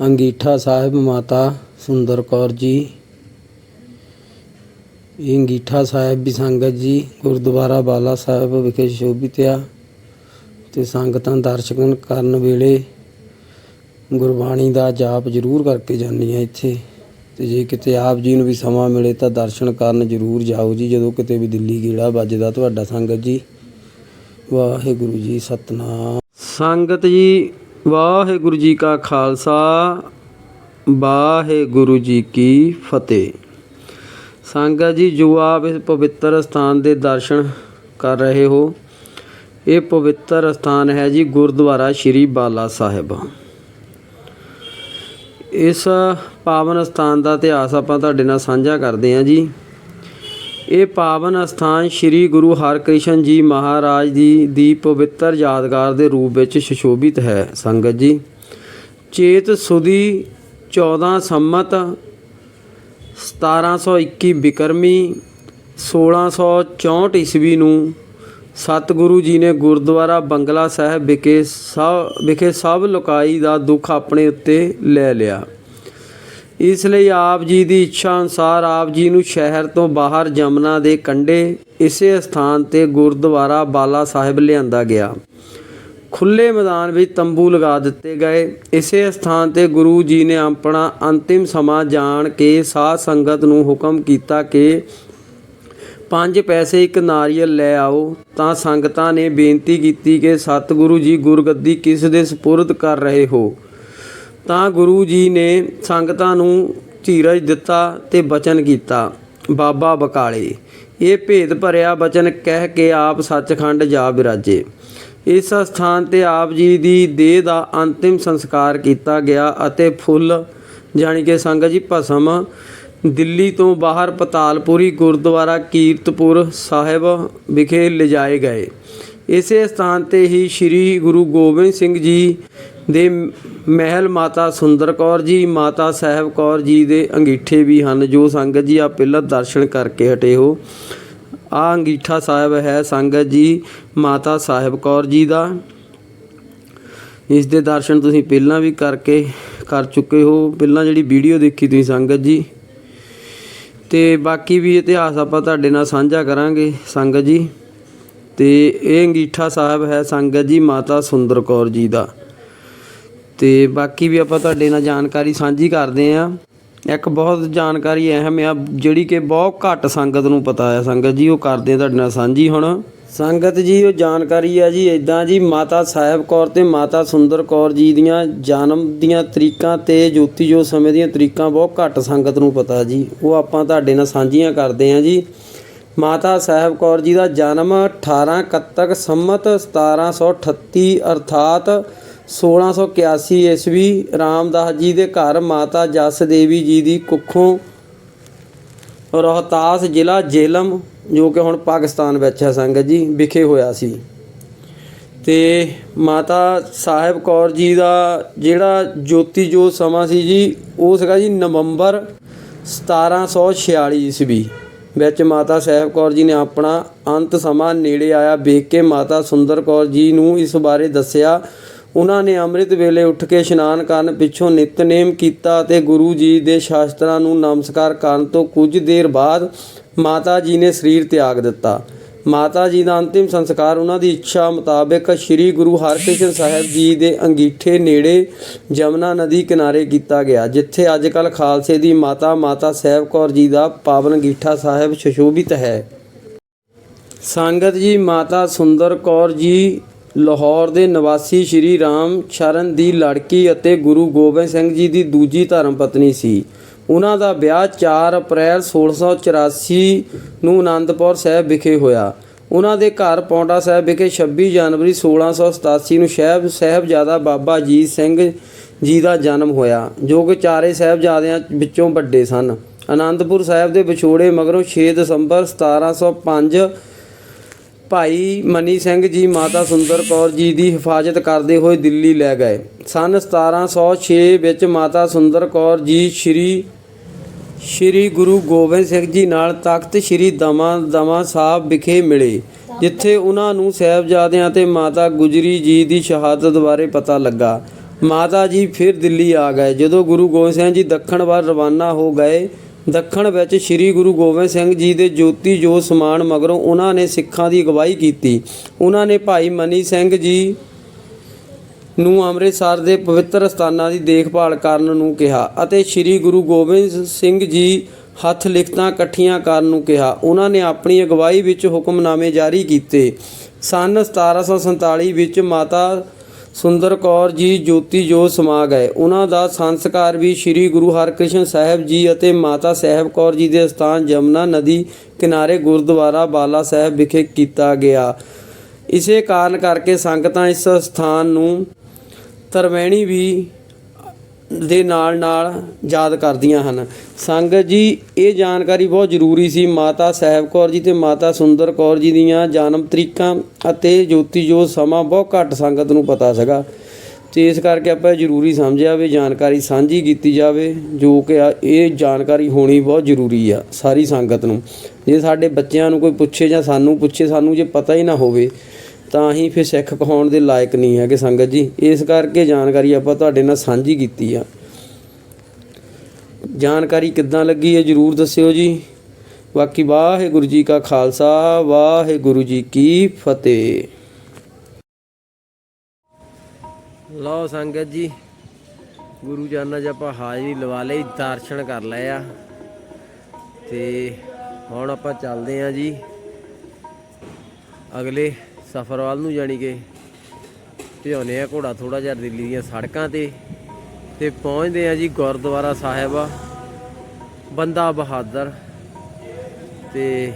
ਅੰਗੀਠਾ ਸਾਹਿਬ ਮਾਤਾ ਸੁੰਦਰ ਕੌਰ ਜੀ। ਅੰਗੀਠਾ ਸਾਹਿਬ ਵੀ ਸੰਗਤ ਜੀ, ਗੁਰਦੁਆਰਾ ਬਾਲਾ ਸਾਹਿਬ ਵਿਖੇ ਸ਼ੋਭਿਤ ਆ ਤੇ ਸੰਗਤਾਂ ਦਰਸ਼ਨ ਕਰਨ ਵੇਲੇ ਗੁਰਬਾਣੀ ਦਾ ਜਾਪ ਜ਼ਰੂਰ ਕਰਕੇ ਜਾਂਦੀਆਂ ਇੱਥੇ। ਤੇ ਜੇ ਕਿਤੇ ਆਪ ਜੀ ਨੂੰ ਵੀ ਸਮਾਂ ਮਿਲੇ ਤਾਂ ਦਰਸ਼ਨ ਕਰਨ ਜ਼ਰੂਰ ਜਾਓ ਜੀ, ਜਦੋਂ ਕਿਤੇ ਵੀ ਦਿੱਲੀ ਗੇੜਾ ਵੱਜਦਾ ਤੁਹਾਡਾ ਸੰਗਤ ਜੀ। ਵਾਹਿਗੁਰੂ ਜੀ ਸਤਨਾਮ। ਸੰਗਤ ਜੀ ਵਾਹਿਗੁਰੂ ਜੀ ਕਾ ਖਾਲਸਾ, ਵਾਹਿਗੁਰੂ ਜੀ ਕੀ ਫਤਿਹ। ਸੰਗਤ ਜੀ, ਜੋ ਆਪ ਇਸ ਪਵਿੱਤਰ ਸਥਾਨ ਦੇ ਦਰਸ਼ਨ ਕਰ ਰਹੇ ਹੋ, ਇਹ ਪਵਿੱਤਰ ਸਥਾਨ ਹੈ ਜੀ ਗੁਰਦੁਆਰਾ ਸ਼੍ਰੀ ਬਾਲਾ ਸਾਹਿਬ। ਇਸ ਪਾਵਨ ਸਥਾਨ ਦਾ ਇਤਿਹਾਸ ਆਪਾਂ ਤੁਹਾਡੇ ਨਾਲ ਸਾਂਝਾ ਕਰਦੇ ਹਾਂ ਜੀ। ਇਹ ਪਾਵਨ ਅਸਥਾਨ ਸ੍ਰੀ ਗੁਰੂ ਹਰਕ੍ਰਿਸ਼ਨ ਜੀ ਮਹਾਰਾਜ ਜੀ ਦੀ ਪਵਿੱਤਰ ਯਾਦਗਾਰ ਦੇ ਰੂਪ ਵਿੱਚ ਸੁਸ਼ੋਭਿਤ ਹੈ। ਸੰਗਤ ਜੀ, ਚੇਤ ਸੁਦੀ 14 ਸੰਮਤ 1721 ਬਿਕਰਮੀ 1664 ਈਸਵੀ ਨੂੰ ਸਤਿਗੁਰੂ ਜੀ ਨੇ ਗੁਰਦੁਆਰਾ ਬੰਗਲਾ ਸਾਹਿਬ ਵਿਖੇ ਸਭ ਵਿਖੇ ਸਭ ਲੋਕਾਈ ਦਾ ਦੁੱਖ ਆਪਣੇ ਉੱਤੇ ਲੈ ਲਿਆ। ਇਸ ਲਈ ਆਪ ਜੀ ਦੀ ਇੱਛਾ ਅਨੁਸਾਰ ਆਪ ਜੀ ਨੂੰ ਸ਼ਹਿਰ ਤੋਂ ਬਾਹਰ ਜਮਨਾ ਦੇ ਕੰਢੇ ਇਸੇ ਸਥਾਨ ਤੇ ਗੁਰਦੁਆਰਾ ਬਾਲਾ ਸਾਹਿਬ ਲਿਆਂਦਾ ਗਿਆ। ਖੁੱਲੇ ਮੈਦਾਨ ਵਿੱਚ ਤੰਬੂ ਲਗਾ ਦਿੱਤੇ ਗਏ। ਇਸੇ ਸਥਾਨ ਤੇ ਗੁਰੂ ਜੀ ਨੇ ਆਪਣਾ ਅੰਤਿਮ ਸਮਾਂ ਜਾਣ ਕੇ ਸਾਧ ਸੰਗਤ ਨੂੰ ਹੁਕਮ ਕੀਤਾ ਕਿ ਪੰਜ ਪੈਸੇ ਇੱਕ ਨਾਰੀਅਲ ਲੈ ਆਓ। ਤਾਂ ਸੰਗਤਾਂ ਨੇ ਬੇਨਤੀ ਕੀਤੀ ਕਿ ਸਤਿਗੁਰੂ ਜੀ ਗੁਰਗੱਦੀ ਕਿਸ ਦੇ ਸਪੁਰਦ ਕਰ ਰਹੇ ਹੋ? ਤਾਂ ਗੁਰੂ ਜੀ ਨੇ ਸੰਗਤਾਂ ਨੂੰ ਧੀਰਜ ਦਿੱਤਾ ਤੇ ਬਚਨ ਕੀਤਾ। ਬਾਬਾ ਬਕਾਲੇ, ਇਹ ਭੇਦ ਭਰਿਆ ਬਚਨ ਕਹਿ ਕੇ ਆਪ ਸੱਚਖੰਡ ਜਾ ਬਿਰਾਜੇ। ਇਸ ਸਥਾਨ ਤੇ ਆਪ ਜੀ ਦੀ ਦੇਹ ਦਾ ਅੰਤਿਮ ਸੰਸਕਾਰ ਕੀਤਾ ਗਿਆ ਅਤੇ ਫੁੱਲ, ਜਾਣੀ ਕਿ ਸੰਗਤ ਜੀ ਭਸਮ, ਦਿੱਲੀ ਤੋਂ ਬਾਹਰ ਪਤਾਲਪੁਰੀ ਗੁਰਦੁਆਰਾ ਕੀਰਤਪੁਰ ਸਾਹਿਬ ਵਿਖੇ ਲਿਜਾਏ ਗਏ। ਇਸੇ ਸਥਾਨ ਤੇ ਹੀ ਸ੍ਰੀ ਗੁਰੂ ਗੋਬਿੰਦ ਸਿੰਘ ਜੀ ਦੇ ਮਹਿਲ ਮਾਤਾ ਸੁੰਦਰ ਕੌਰ ਜੀ, ਮਾਤਾ ਸਾਹਿਬ ਕੌਰ ਜੀ ਦੇ ਅੰਗੀਠੇ ਵੀ ਹਨ, ਜੋ ਸੰਗਤ ਜੀ ਆ ਪਹਿਲਾਂ ਦਰਸ਼ਨ ਕਰਕੇ ਹਟੇ ਹੋ। ਆ ਅੰਗੀਠਾ ਸਾਹਿਬ ਹੈ ਸੰਗਤ ਜੀ, ਮਾਤਾ ਸਾਹਿਬ ਕੌਰ ਜੀ ਦਾ। ਇਸ ਦੇ ਦਰਸ਼ਨ ਤੁਸੀਂ ਪਹਿਲਾਂ ਵੀ ਕਰਕੇ ਕਰ ਚੁੱਕੇ ਹੋ। ਪਹਿਲਾਂ ਜਿਹੜੀ ਵੀਡੀਓ ਦੇਖੀ ਤੁਸੀਂ ਸੰਗਤ ਜੀ। ਤੇ ਬਾਕੀ ਵੀ ਇਤਿਹਾਸ ਆਪਾਂ ਤੁਹਾਡੇ ਨਾਲ ਸਾਂਝਾ ਕਰਾਂਗੇ ਸੰਗਤ ਜੀ। ਤੇ ਇਹ ਅੰਗੀਠਾ ਸਾਹਿਬ ਹੈ ਸੰਗਤ ਜੀ, ਮਾਤਾ ਸੁੰਦਰ ਕੌਰ ਜੀ ਦਾ। ਤੇ ਬਾਕੀ ਵੀ ਆਪਾਂ ਤੁਹਾਡੇ ਨਾਲ ਜਾਣਕਾਰੀ ਸਾਂਝੀ ਕਰਦੇ ਆਂ ਇੱਕ ਬਹੁਤ ਜਾਣਕਾਰੀ ਅਹਿਮ ਆ, ਜਿਹੜੀ ਕਿ ਬਹੁਤ ਘੱਟ ਸੰਗਤ ਨੂੰ ਪਤਾ ਆ। ਸੰਗਤ ਜੀ, ਉਹ ਕਰਦੇ ਤੁਹਾਡੇ ਨਾਲ ਸਾਂਝੀ ਹੁਣ। ਸੰਗਤ ਜੀ, ਉਹ ਜਾਣਕਾਰੀ ਆ ਜੀ ਇਦਾਂ ਜੀ, ਮਾਤਾ ਸਾਹਿਬ ਕੌਰ ਤੇ ਮਾਤਾ ਸੁੰਦਰ ਕੌਰ ਜੀ ਦੀਆਂ ਜਨਮ ਦੀਆਂ ਤਰੀਕਾਂ ਤੇ ਜੋਤੀ ਜੋ ਸਮੇਂ ਦੀਆਂ ਤਰੀਕਾਂ ਬਹੁਤ ਘੱਟ ਸੰਗਤ ਨੂੰ ਪਤਾ ਜੀ। ਉਹ ਆਪਾਂ ਤੁਹਾਡੇ ਨਾਲ ਸਾਂਝੀਆਂ ਕਰਦੇ ਆ ਜੀ। ਮਾਤਾ ਸਾਹਿਬ ਕੌਰ ਜੀ ਦਾ ਜਨਮ 18 ਕੱਤਕ ਸੰਮਤ 1738 ਅਰਥਾਤ 1681 ਈਸਵੀ ਰਾਮਦਾਸ ਜੀ ਦੇ ਘਰ ਮਾਤਾ ਜਸ ਦੇਵੀ ਜੀ ਦੀ ਕੁੱਖੋਂ ਰੋਹਤਾਸ ਜ਼ਿਲ੍ਹਾ ਜੇਲਮ, ਜੋ ਕਿ ਹੁਣ ਪਾਕਿਸਤਾਨ ਵਿੱਚ ਹੈ ਸੰਗਤ ਜੀ, ਵਿਖੇ ਹੋਇਆ ਸੀ। ਤੇ ਮਾਤਾ ਸਾਹਿਬ ਕੌਰ ਜੀ ਦਾ ਜਿਹੜਾ ਜੋਤੀ ਜੋ ਸਮਾਂ ਸੀ ਜੀ, ਉਹ ਸੀਗਾ ਜੀ ਨਵੰਬਰ 1746 ਈਸਵੀ, ਵਿੱਚ ਮਾਤਾ ਸਾਹਿਬ ਕੌਰ ਜੀ ਨੇ ਆਪਣਾ ਅੰਤ ਸਮਾਂ ਨੇੜੇ ਆਇਆ। ਵੇਖ ਕੇ ਮਾਤਾ ਸੁੰਦਰ ਕੌਰ ਜੀ ਨੂੰ ਇਸ ਬਾਰੇ ਦੱਸਿਆ ਉਹਨਾਂ ਨੇ ਅੰਮ੍ਰਿਤ ਵੇਲੇ ਉੱਠ ਕੇ ਇਸ਼ਨਾਨ ਕਰਨ ਪਿੱਛੋਂ ਨਿਤਨੇਮ ਕੀਤਾ ਅਤੇ ਗੁਰੂ ਜੀ ਦੇ ਸ਼ਾਸਤਰਾਂ ਨੂੰ ਨਮਸਕਾਰ ਕਰਨ ਤੋਂ ਕੁਝ ਦੇਰ ਬਾਅਦ ਮਾਤਾ ਜੀ ਨੇ ਸਰੀਰ ਤਿਆਗ ਦਿੱਤਾ। ਮਾਤਾ ਜੀ ਦਾ ਅੰਤਿਮ ਸੰਸਕਾਰ ਉਹਨਾਂ ਦੀ ਇੱਛਾ ਮੁਤਾਬਕ ਸ੍ਰੀ ਗੁਰੂ ਹਰਕ੍ਰਿਸ਼ਨ ਸਾਹਿਬ ਜੀ ਦੇ ਅੰਗੀਠੇ ਨੇੜੇ ਜਮਨਾ ਨਦੀ ਕਿਨਾਰੇ ਕੀਤਾ ਗਿਆ, ਜਿੱਥੇ ਅੱਜਕੱਲ ਖਾਲਸੇ ਦੀ ਮਾਤਾ ਮਾਤਾ ਸਾਹਿਬ ਕੌਰ ਜੀ ਦਾ ਪਾਵਨ ਅੰਗੀਠਾ ਸਾਹਿਬ ਸੁਸ਼ੋਭਿਤ ਹੈ। ਸੰਗਤ ਜੀ, ਮਾਤਾ ਸੁੰਦਰ ਕੌਰ ਜੀ ਲਾਹੌਰ ਦੇ ਨਿਵਾਸੀ ਸ਼੍ਰੀ ਰਾਮ ਸ਼ਰਨ ਦੀ ਲੜਕੀ ਅਤੇ ਗੁਰੂ ਗੋਬਿੰਦ ਸਿੰਘ ਜੀ ਦੀ ਦੂਜੀ ਧਰਮ ਪਤਨੀ ਸੀ। ਉਹਨਾਂ ਦਾ ਵਿਆਹ 4 ਅਪ੍ਰੈਲ 1684 ਨੂੰ ਆਨੰਦਪੁਰ ਸਾਹਿਬ ਵਿਖੇ ਹੋਇਆ। ਉਹਨਾਂ ਦੇ ਘਰ ਪੌਂਡਾ ਸਾਹਿਬ ਵਿਖੇ 26 ਜਨਵਰੀ 1687 ਨੂੰ ਸਾਹਿਬ ਸਾਹਿਬਜ਼ਾਦਾ ਬਾਬਾ ਅਜੀਤ ਸਿੰਘ ਜੀ ਦਾ ਜਨਮ ਹੋਇਆ, ਜੋ ਕਿ ਚਾਰੇ ਸਾਹਿਬਜ਼ਾਦਿਆਂ ਵਿੱਚੋਂ ਵੱਡੇ ਸਨ। ਆਨੰਦਪੁਰ ਸਾਹਿਬ ਦੇ ਵਿਛੋੜੇ ਮਗਰੋਂ 6 ਦਸੰਬਰ 1705 ਭਾਈ ਮਨੀ ਸਿੰਘ ਜੀ, ਮਾਤਾ ਸੁੰਦਰ ਕੌਰ ਜੀ ਦੀ ਹਿਫਾਜ਼ਤ ਕਰਦੇ ਹੋਏ ਦਿੱਲੀ ਲੈ ਗਏ। ਸਨ 1706 ਵਿੱਚ ਮਾਤਾ ਸੁੰਦਰ ਕੌਰ ਜੀ ਸ਼੍ਰੀ ਸ਼੍ਰੀ ਗੁਰੂ ਗੋਬਿੰਦ ਸਿੰਘ ਜੀ ਨਾਲ ਤਖਤ ਸ਼੍ਰੀ ਦਮਾ ਦਮਾ ਸਾਹਿਬ ਵਿਖੇ ਮਿਲੇ, ਜਿੱਥੇ ਉਹਨਾਂ ਨੂੰ ਸਾਹਿਬਜ਼ਾਦਿਆਂ ਤੇ ਮਾਤਾ ਗੁਜਰੀ ਜੀ ਦੀ ਸ਼ਹਾਦਤ ਬਾਰੇ ਪਤਾ ਲੱਗਾ। ਮਾਤਾ ਜੀ ਫਿਰ ਦਿੱਲੀ ਆ ਗਏ। ਜਦੋਂ ਗੁਰੂ ਗੋਬਿੰਦ ਸਿੰਘ ਜੀ ਦੱਖਣ ਵੱਲ ਰਵਾਨਾ ਹੋ ਗਏ ਦੱਖਣ ਵਿੱਚ ਸ੍ਰੀ ਗੁਰੂ ਗੋਬਿੰਦ ਸਿੰਘ ਜੀ ਦੇ ਜੋਤੀ ਜੋਤ ਸਮਾਨ ਮਗਰੋਂ ਉਹਨਾਂ ਨੇ ਸਿੱਖਾਂ ਦੀ ਅਗਵਾਈ ਕੀਤੀ। ਉਹਨਾਂ ਨੇ ਭਾਈ ਮਨੀ ਸਿੰਘ ਜੀ ਨੂੰ ਅੰਮ੍ਰਿਤਸਰ ਦੇ ਪਵਿੱਤਰ ਸਥਾਨਾਂ ਦੀ ਦੇਖਭਾਲ ਕਰਨ ਨੂੰ ਕਿਹਾ ਅਤੇ ਸ੍ਰੀ ਗੁਰੂ ਗੋਬਿੰਦ ਸਿੰਘ ਜੀ ਹੱਥ ਲਿਖਤਾਂ ਇਕੱਠੀਆਂ ਕਰਨ ਨੂੰ ਕਿਹਾ। ਉਹਨਾਂ ਨੇ ਆਪਣੀ ਅਗਵਾਈ ਵਿੱਚ ਹੁਕਮਨਾਮੇ ਜਾਰੀ ਕੀਤੇ। ਸਨ 1747 ਵਿੱਚ ਮਾਤਾ ਸੁੰਦਰ ਕੌਰ ਜੀ ਜੋਤੀ ਜੋਤ ਸਮਾ ਗਏ ਉਹਨਾਂ ਦਾ ਸੰਸਕਾਰ ਵੀ ਸ੍ਰੀ ਗੁਰੂ ਹਰਕ੍ਰਿਸ਼ਨ ਸਾਹਿਬ ਜੀ ਅਤੇ ਮਾਤਾ ਸਾਹਿਬ ਕੌਰ ਜੀ ਦੇ ਸਥਾਨ ਜਮਨਾ ਨਦੀ ਕਿਨਾਰੇ ਗੁਰਦੁਆਰਾ ਬਾਲਾ ਸਾਹਿਬ ਵਿਖੇ ਕੀਤਾ ਗਿਆ। ਇਸੇ ਕਾਰਨ ਕਰਕੇ ਸੰਗਤਾਂ ਇਸ ਸਥਾਨ ਨੂੰ ਤਰਵੈਣੀ ਵੀ ਦੇ ਨਾਲ ਨਾਲ ਯਾਦ ਕਰਦੀਆਂ ਹਨ। ਸੰਗਤ ਜੀ, ਇਹ ਜਾਣਕਾਰੀ ਬਹੁਤ ਜ਼ਰੂਰੀ ਸੀ। ਮਾਤਾ ਸਾਹਿਬ ਕੌਰ ਜੀ ਤੇ ਮਾਤਾ ਸੁੰਦਰ ਕੌਰ ਜੀ ਦੀਆਂ ਜਨਮ ਤਰੀਕਾਂ ਅਤੇ ਜੋਤੀ ਜੋਤ ਸਮਾਂ ਬਹੁਤ ਘੱਟ ਸੰਗਤ ਨੂੰ ਪਤਾ ਸੀਗਾ। ਤੇ ਇਸ ਕਰਕੇ ਆਪਾਂ ਇਹ ਜ਼ਰੂਰੀ ਸਮਝਿਆ ਵੀ ਜਾਣਕਾਰੀ ਸਾਂਝੀ ਕੀਤੀ ਜਾਵੇ, ਜੋ ਕਿ ਆ- ਇਹ ਜਾਣਕਾਰੀ ਹੋਣੀ ਬਹੁਤ ਜ਼ਰੂਰੀ ਆ ਸਾਰੀ ਸੰਗਤ ਨੂੰ। ਜੇ ਸਾਡੇ ਬੱਚਿਆਂ ਨੂੰ ਕੋਈ ਪੁੱਛੇ ਜਾਂ ਸਾਨੂੰ ਪੁੱਛੇ, ਸਾਨੂੰ ਜੇ ਪਤਾ ਹੀ ਨਾ ਹੋਵੇ ਤਾਂ ਹੀ ਫਿਰ ਸਿੱਖ ਕਹਾਉਣ ਦੇ ਲਾਇਕ ਨਹੀਂ ਹੈਗੇ ਸੰਗਤ ਜੀ। ਇਸ ਕਰਕੇ ਜਾਣਕਾਰੀ ਆਪਾਂ ਤੁਹਾਡੇ ਨਾਲ ਸਾਂਝੀ ਕੀਤੀ ਆ। ਜਾਣਕਾਰੀ ਕਿੱਦਾਂ ਲੱਗੀ ਹੈ ਜਰੂਰ ਦੱਸਿਓ ਜੀ। ਬਾਕੀ ਵਾਹਿਗੁਰੂ ਜੀ ਕਾ ਖਾਲਸਾ, ਵਾਹਿਗੁਰੂ ਜੀ ਕੀ ਫਤਿਹ। ਲਓ ਸੰਗਤ ਜੀ, ਗੁਰੂ ਜਾਨਾਂ ਜੀ ਆਪਾਂ ਹਾਜ਼ਰੀ ਲਵਾ ਲਈ, ਦਰਸ਼ਨ ਕਰ ਲਏ ਆ। ਤੇ ਹੁਣ ਆਪਾਂ ਚੱਲਦੇ ਆ ਜੀ। ਅਗਲੇ ਸਫ਼ਰ ਵੱਲ ਨੂੰ ਜਾਣੀ ਕਿ ਭਿਉਨੇ ਆ ਘੋੜਾ ਥੋੜਾ ਜਿਹਾ ਦਿੱਲੀ ਦੀਆਂ ਸੜਕਾਂ ਤੇ ਤੇ ਪਹੁੰਚਦੇ ਆ ਜੀ ਗੁਰਦੁਆਰਾ ਸਾਹਿਬ ਬੰਦਾ ਬਹਾਦਰ। ਤੇ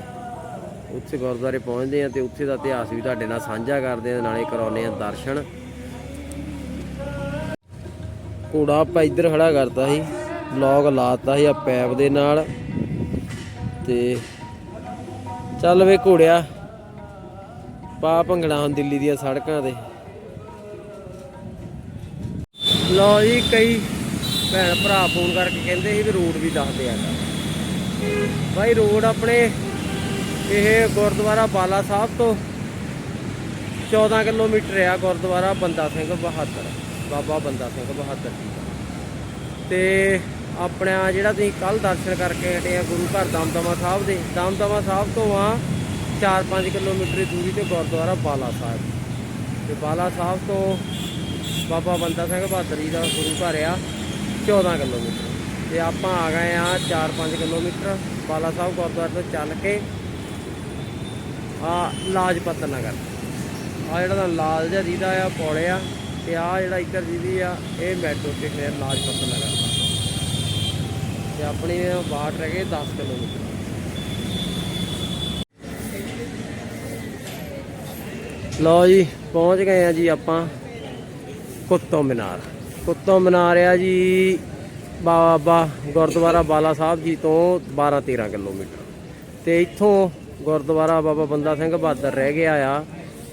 ਉੱਥੇ ਗੁਰਦੁਆਰੇ ਪਹੁੰਚਦੇ ਆ ਤੇ ਉੱਥੇ ਦਾ ਇਤਿਹਾਸ ਵੀ ਤੁਹਾਡੇ ਨਾਲ ਸਾਂਝਾ ਕਰਦੇ ਆ ਨਾਲੇ ਕਰਾਉਨੇ ਆ ਦਰਸ਼ਨ। ਘੋੜਾ ਆਪਾਂ ਇੱਧਰ ਖੜਾ ਕਰਤਾ ਸੀ ਲੌਗ ਲਾਤਾ ਸੀ ਆ ਪੈਪ ਦੇ ਨਾਲ। ਤੇ ਚੱਲ ਵੇ ਘੋੜਿਆ ਪਾ ਭੰਗੜਾ ਹੁਣ ਦਿੱਲੀ ਦੀਆਂ ਸੜਕਾਂ ਤੇ। ਲੋ ਜੀ, ਕਈ ਭੈਣ ਭਰਾ ਫੋਨ ਕਰਕੇ ਕਹਿੰਦੇ ਸੀ ਵੀ ਰੋਡ ਵੀ ਦੱਸਦੇ ਦਿਆ ਕਰ ਭਾਈ ਰੋਡ ਆਪਣੇ ਇਹ ਗੁਰਦੁਆਰਾ ਬਾਲਾ ਸਾਹਿਬ ਤੋਂ 14 ਕਿਲੋਮੀਟਰ ਆ ਗੁਰਦੁਆਰਾ ਬੰਦਾ ਸਿੰਘ ਬਹਾਦਰ, ਬਾਬਾ ਬੰਦਾ ਸਿੰਘ ਬਹਾਦਰ ਜੀ ਦਾ। ਤੇ ਆਪਣਾ ਜਿਹੜਾ ਤੁਸੀਂ ਕੱਲ ਦਰਸ਼ਨ ਕਰਕੇ ਹਟੇ ਆ ਗੁਰੂ ਘਰ ਦਮਦਮਾ ਸਾਹਿਬ ਦੇ। ਦਮਦਮਾ ਸਾਹਿਬ ਤੋਂ ਆ 4-5 ਕਿਲੋਮੀਟਰ ਦੀ ਦੂਰੀ ਤੇ ਗੁਰਦੁਆਰਾ ਬਾਲਾ ਸਾਹਿਬ। ਤੇ ਬਾਲਾ ਸਾਹਿਬ ਤੋਂ ਬਾਬਾ ਬੰਦਾ ਸਿੰਘ ਬਹਾਦਰ ਜੀ ਦਾ ਗੁਰੂ ਘਰ ਆ 14 ਕਿਲੋਮੀਟਰ। ਤੇ ਆਪਾਂ ਆ ਗਏ ਆ 4-5 ਕਿਲੋਮੀਟਰ। ਬਾਲਾ ਸਾਹਿਬ ਗੁਰਦੁਆਰੇ ਤੋਂ ਚੱਲ ਕੇ ਆ ਲਾਜਪਤ ਨਗਰ। ਆ ਜਿਹੜਾ ਤਾਂ ਲਾਲ ਜਿਹਾ ਦੀਦਾ ਆ, ਪੌੜੇ ਆ, ਤੇ ਆ ਜਿਹੜਾ ਇੱਧਰ ਦੀਦੀ ਆ, ਇਹ ਮੈਟਰੋ ਸਟੇਸ਼ਨ ਹੈ ਲਾਜਪਤ ਨਗਰ। ਦਾ ਤੇ ਆਪਣੀ ਬਾਟ ਰਹਿ ਗਏ 10 ਕਿਲੋਮੀਟਰ। ਲਓ ਜੀ, ਪਹੁੰਚ ਗਏ ਆ ਜੀ ਆਪਾਂ ਕੁੱਤੋ ਮੀਨਾਰ। ਕੁੱਤੋ ਮੀਨਾਰ ਆ ਜੀ ਬਾਬਾ ਗੁਰਦੁਆਰਾ ਬਾਲਾ ਸਾਹਿਬ ਜੀ ਤੋਂ 12 13 ਕਿਲੋਮੀਟਰ। ਤੇ ਇੱਥੋਂ ਗੁਰਦੁਆਰਾ ਬਾਬਾ ਬੰਦਾ ਸਿੰਘ ਬਹਾਦਰ ਰਹਿ ਗਿਆ ਆ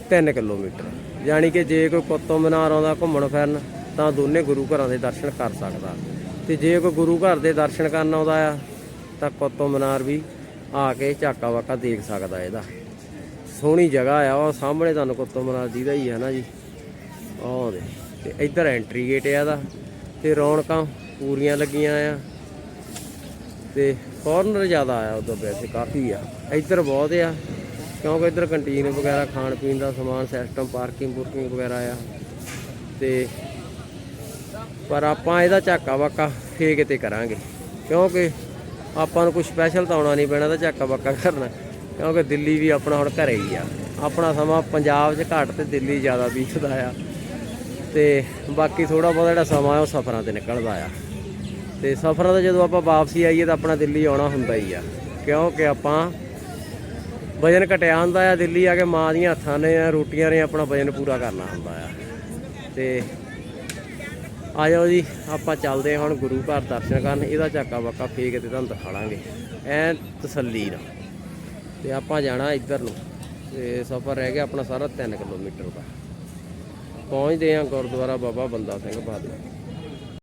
3 ਕਿਲੋਮੀਟਰ। ਯਾਨੀ ਕਿ ਜੇ ਕੋਈ ਕੁੱਤੋ ਮੀਨਾਰ ਆਉਂਦਾ ਘੁੰਮਣ ਫਿਰਨ, ਤਾਂ ਦੋਨੇ ਗੁਰੂ ਘਰਾਂ ਦੇ ਦਰਸ਼ਨ ਕਰ ਸਕਦਾ। ਤੇ ਜੇ ਕੋਈ ਗੁਰੂ ਘਰ ਦੇ ਦਰਸ਼ਨ ਕਰਨ ਆਉਂਦਾ ਆ, ਤਾਂ ਕੁਤਬ ਮਨਾਰ ਵੀ ਆ ਕੇ ਝਾਕਾ ਵਾਕਾ ਦੇਖ ਸਕਦਾ ਇਹਦਾ। ਸੋਹਣੀ ਜਗ੍ਹਾ ਆ, ਉਹ ਸਾਹਮਣੇ ਤੁਹਾਨੂੰ ਕੁਤਬ ਜੀ ਦਾ ਹੀ ਹੈ ਨਾ ਜੀ। ਆਹ ਦੇ ਤੇ ਇੱਧਰ ਐਂਟਰੀ ਗੇਟ ਆ ਇਹਦਾ, ਤੇ ਰੌਣਕਾਂ ਪੂਰੀਆਂ ਲੱਗੀਆਂ ਆ। ਤੇ ਫੋਰਨਰ ਜ਼ਿਆਦਾ ਆਇਆ ਉਦੋਂ ਵੈਸੇ, ਕਾਫੀ ਆ। ਇੱਧਰ ਬਹੁਤ ਆ, ਕਿਉਂਕਿ ਇੱਧਰ ਕੰਟੀਨ ਵਗੈਰਾ ਖਾਣ ਪੀਣ ਦਾ ਸਮਾਨ ਸਿਸਟਮ ਪਾਰਕਿੰਗ ਪੁਰਕਿੰਗ ਵਗੈਰਾ ਆ। ਤੇ ਪਰ ਆਪਾਂ ਇਹਦਾ ਝਾਕਾ ਵਾਕਾ ਫੇਕ ਤੇ ਕਰਾਂਗੇ, ਕਿਉਂਕਿ ਆਪਾਂ ਨੂੰ ਕੁਝ ਸਪੈਸ਼ਲ ਤਾਂ ਆਉਣਾ ਨਹੀਂ ਪੈਣਾ ਤਾਂ ਝਾਕਾ ਵਾਕਾ ਕਰਨਾ। ਕਿਉਂਕਿ ਦਿੱਲੀ ਵੀ ਆਪਣਾ ਹੁਣ ਘਰੇ ਹੀ ਆ। ਆਪਣਾ ਸਮਾਂ ਪੰਜਾਬ 'ਚ ਘੱਟ ਤੇ ਦਿੱਲੀ ਜ਼ਿਆਦਾ ਬੀਤਦਾ ਆ। ਤੇ ਬਾਕੀ ਥੋੜਾ ਬਹੁਤਾ ਜਿਹੜਾ ਸਮਾਂ ਹੈ ਉਹ ਸਫ਼ਰਾਂ ਤੇ ਨਿਕਲਦਾ ਆ। ਤੇ ਸਫ਼ਰਾਂ ਤੇ ਜਦੋਂ ਆਪਾਂ ਵਾਪਸੀ ਆਈਏ ਤਾਂ ਆਪਣਾ ਦਿੱਲੀ ਆਉਣਾ ਹੁੰਦਾ ਹੀ ਆ। ਕਿਉਂਕਿ ਆਪਾਂ ਵਜਨ ਘਟਿਆ ਹੁੰਦਾ ਆ, ਦਿੱਲੀ ਆ ਕੇ ਮਾਂ ਦੀਆਂ ਹੱਥਾਂ ਨੇ ਰੋਟੀਆਂ ਨੇ ਆਪਣਾ ਵਜਨ ਪੂਰਾ ਕਰਨਾ ਹੁੰਦਾ ਆ। ਤੇ ਆ ਜਾਓ ਜੀ, ਆਪਾਂ ਚੱਲਦੇ ਹਾਂ ਹੁਣ ਗੁਰੂ ਘਰ ਦਰਸ਼ਨ ਕਰਨ। ਇਹਦਾ ਝਾਕਾ ਵਾਕਾ ਫੇਕ ਤੇ ਤੁਹਾਨੂੰ ਦਿਖਾਵਾਂਗੇ ਐ ਤਸੱਲੀ ਨਾਲ। ਤੇ ਆਪਾਂ ਜਾਣਾ ਇੱਧਰ ਨੂੰ। ਤੇ ਸਫ਼ਰ ਰਹਿ ਗਿਆ ਆਪਣਾ ਸਾਰਾ 3 ਕਿਲੋਮੀਟਰ ਦਾ। ਪਹੁੰਚਦੇ ਹਾਂ ਗੁਰਦੁਆਰਾ ਬਾਬਾ ਬੰਦਾ ਸਿੰਘ ਬਹਾਦਰ।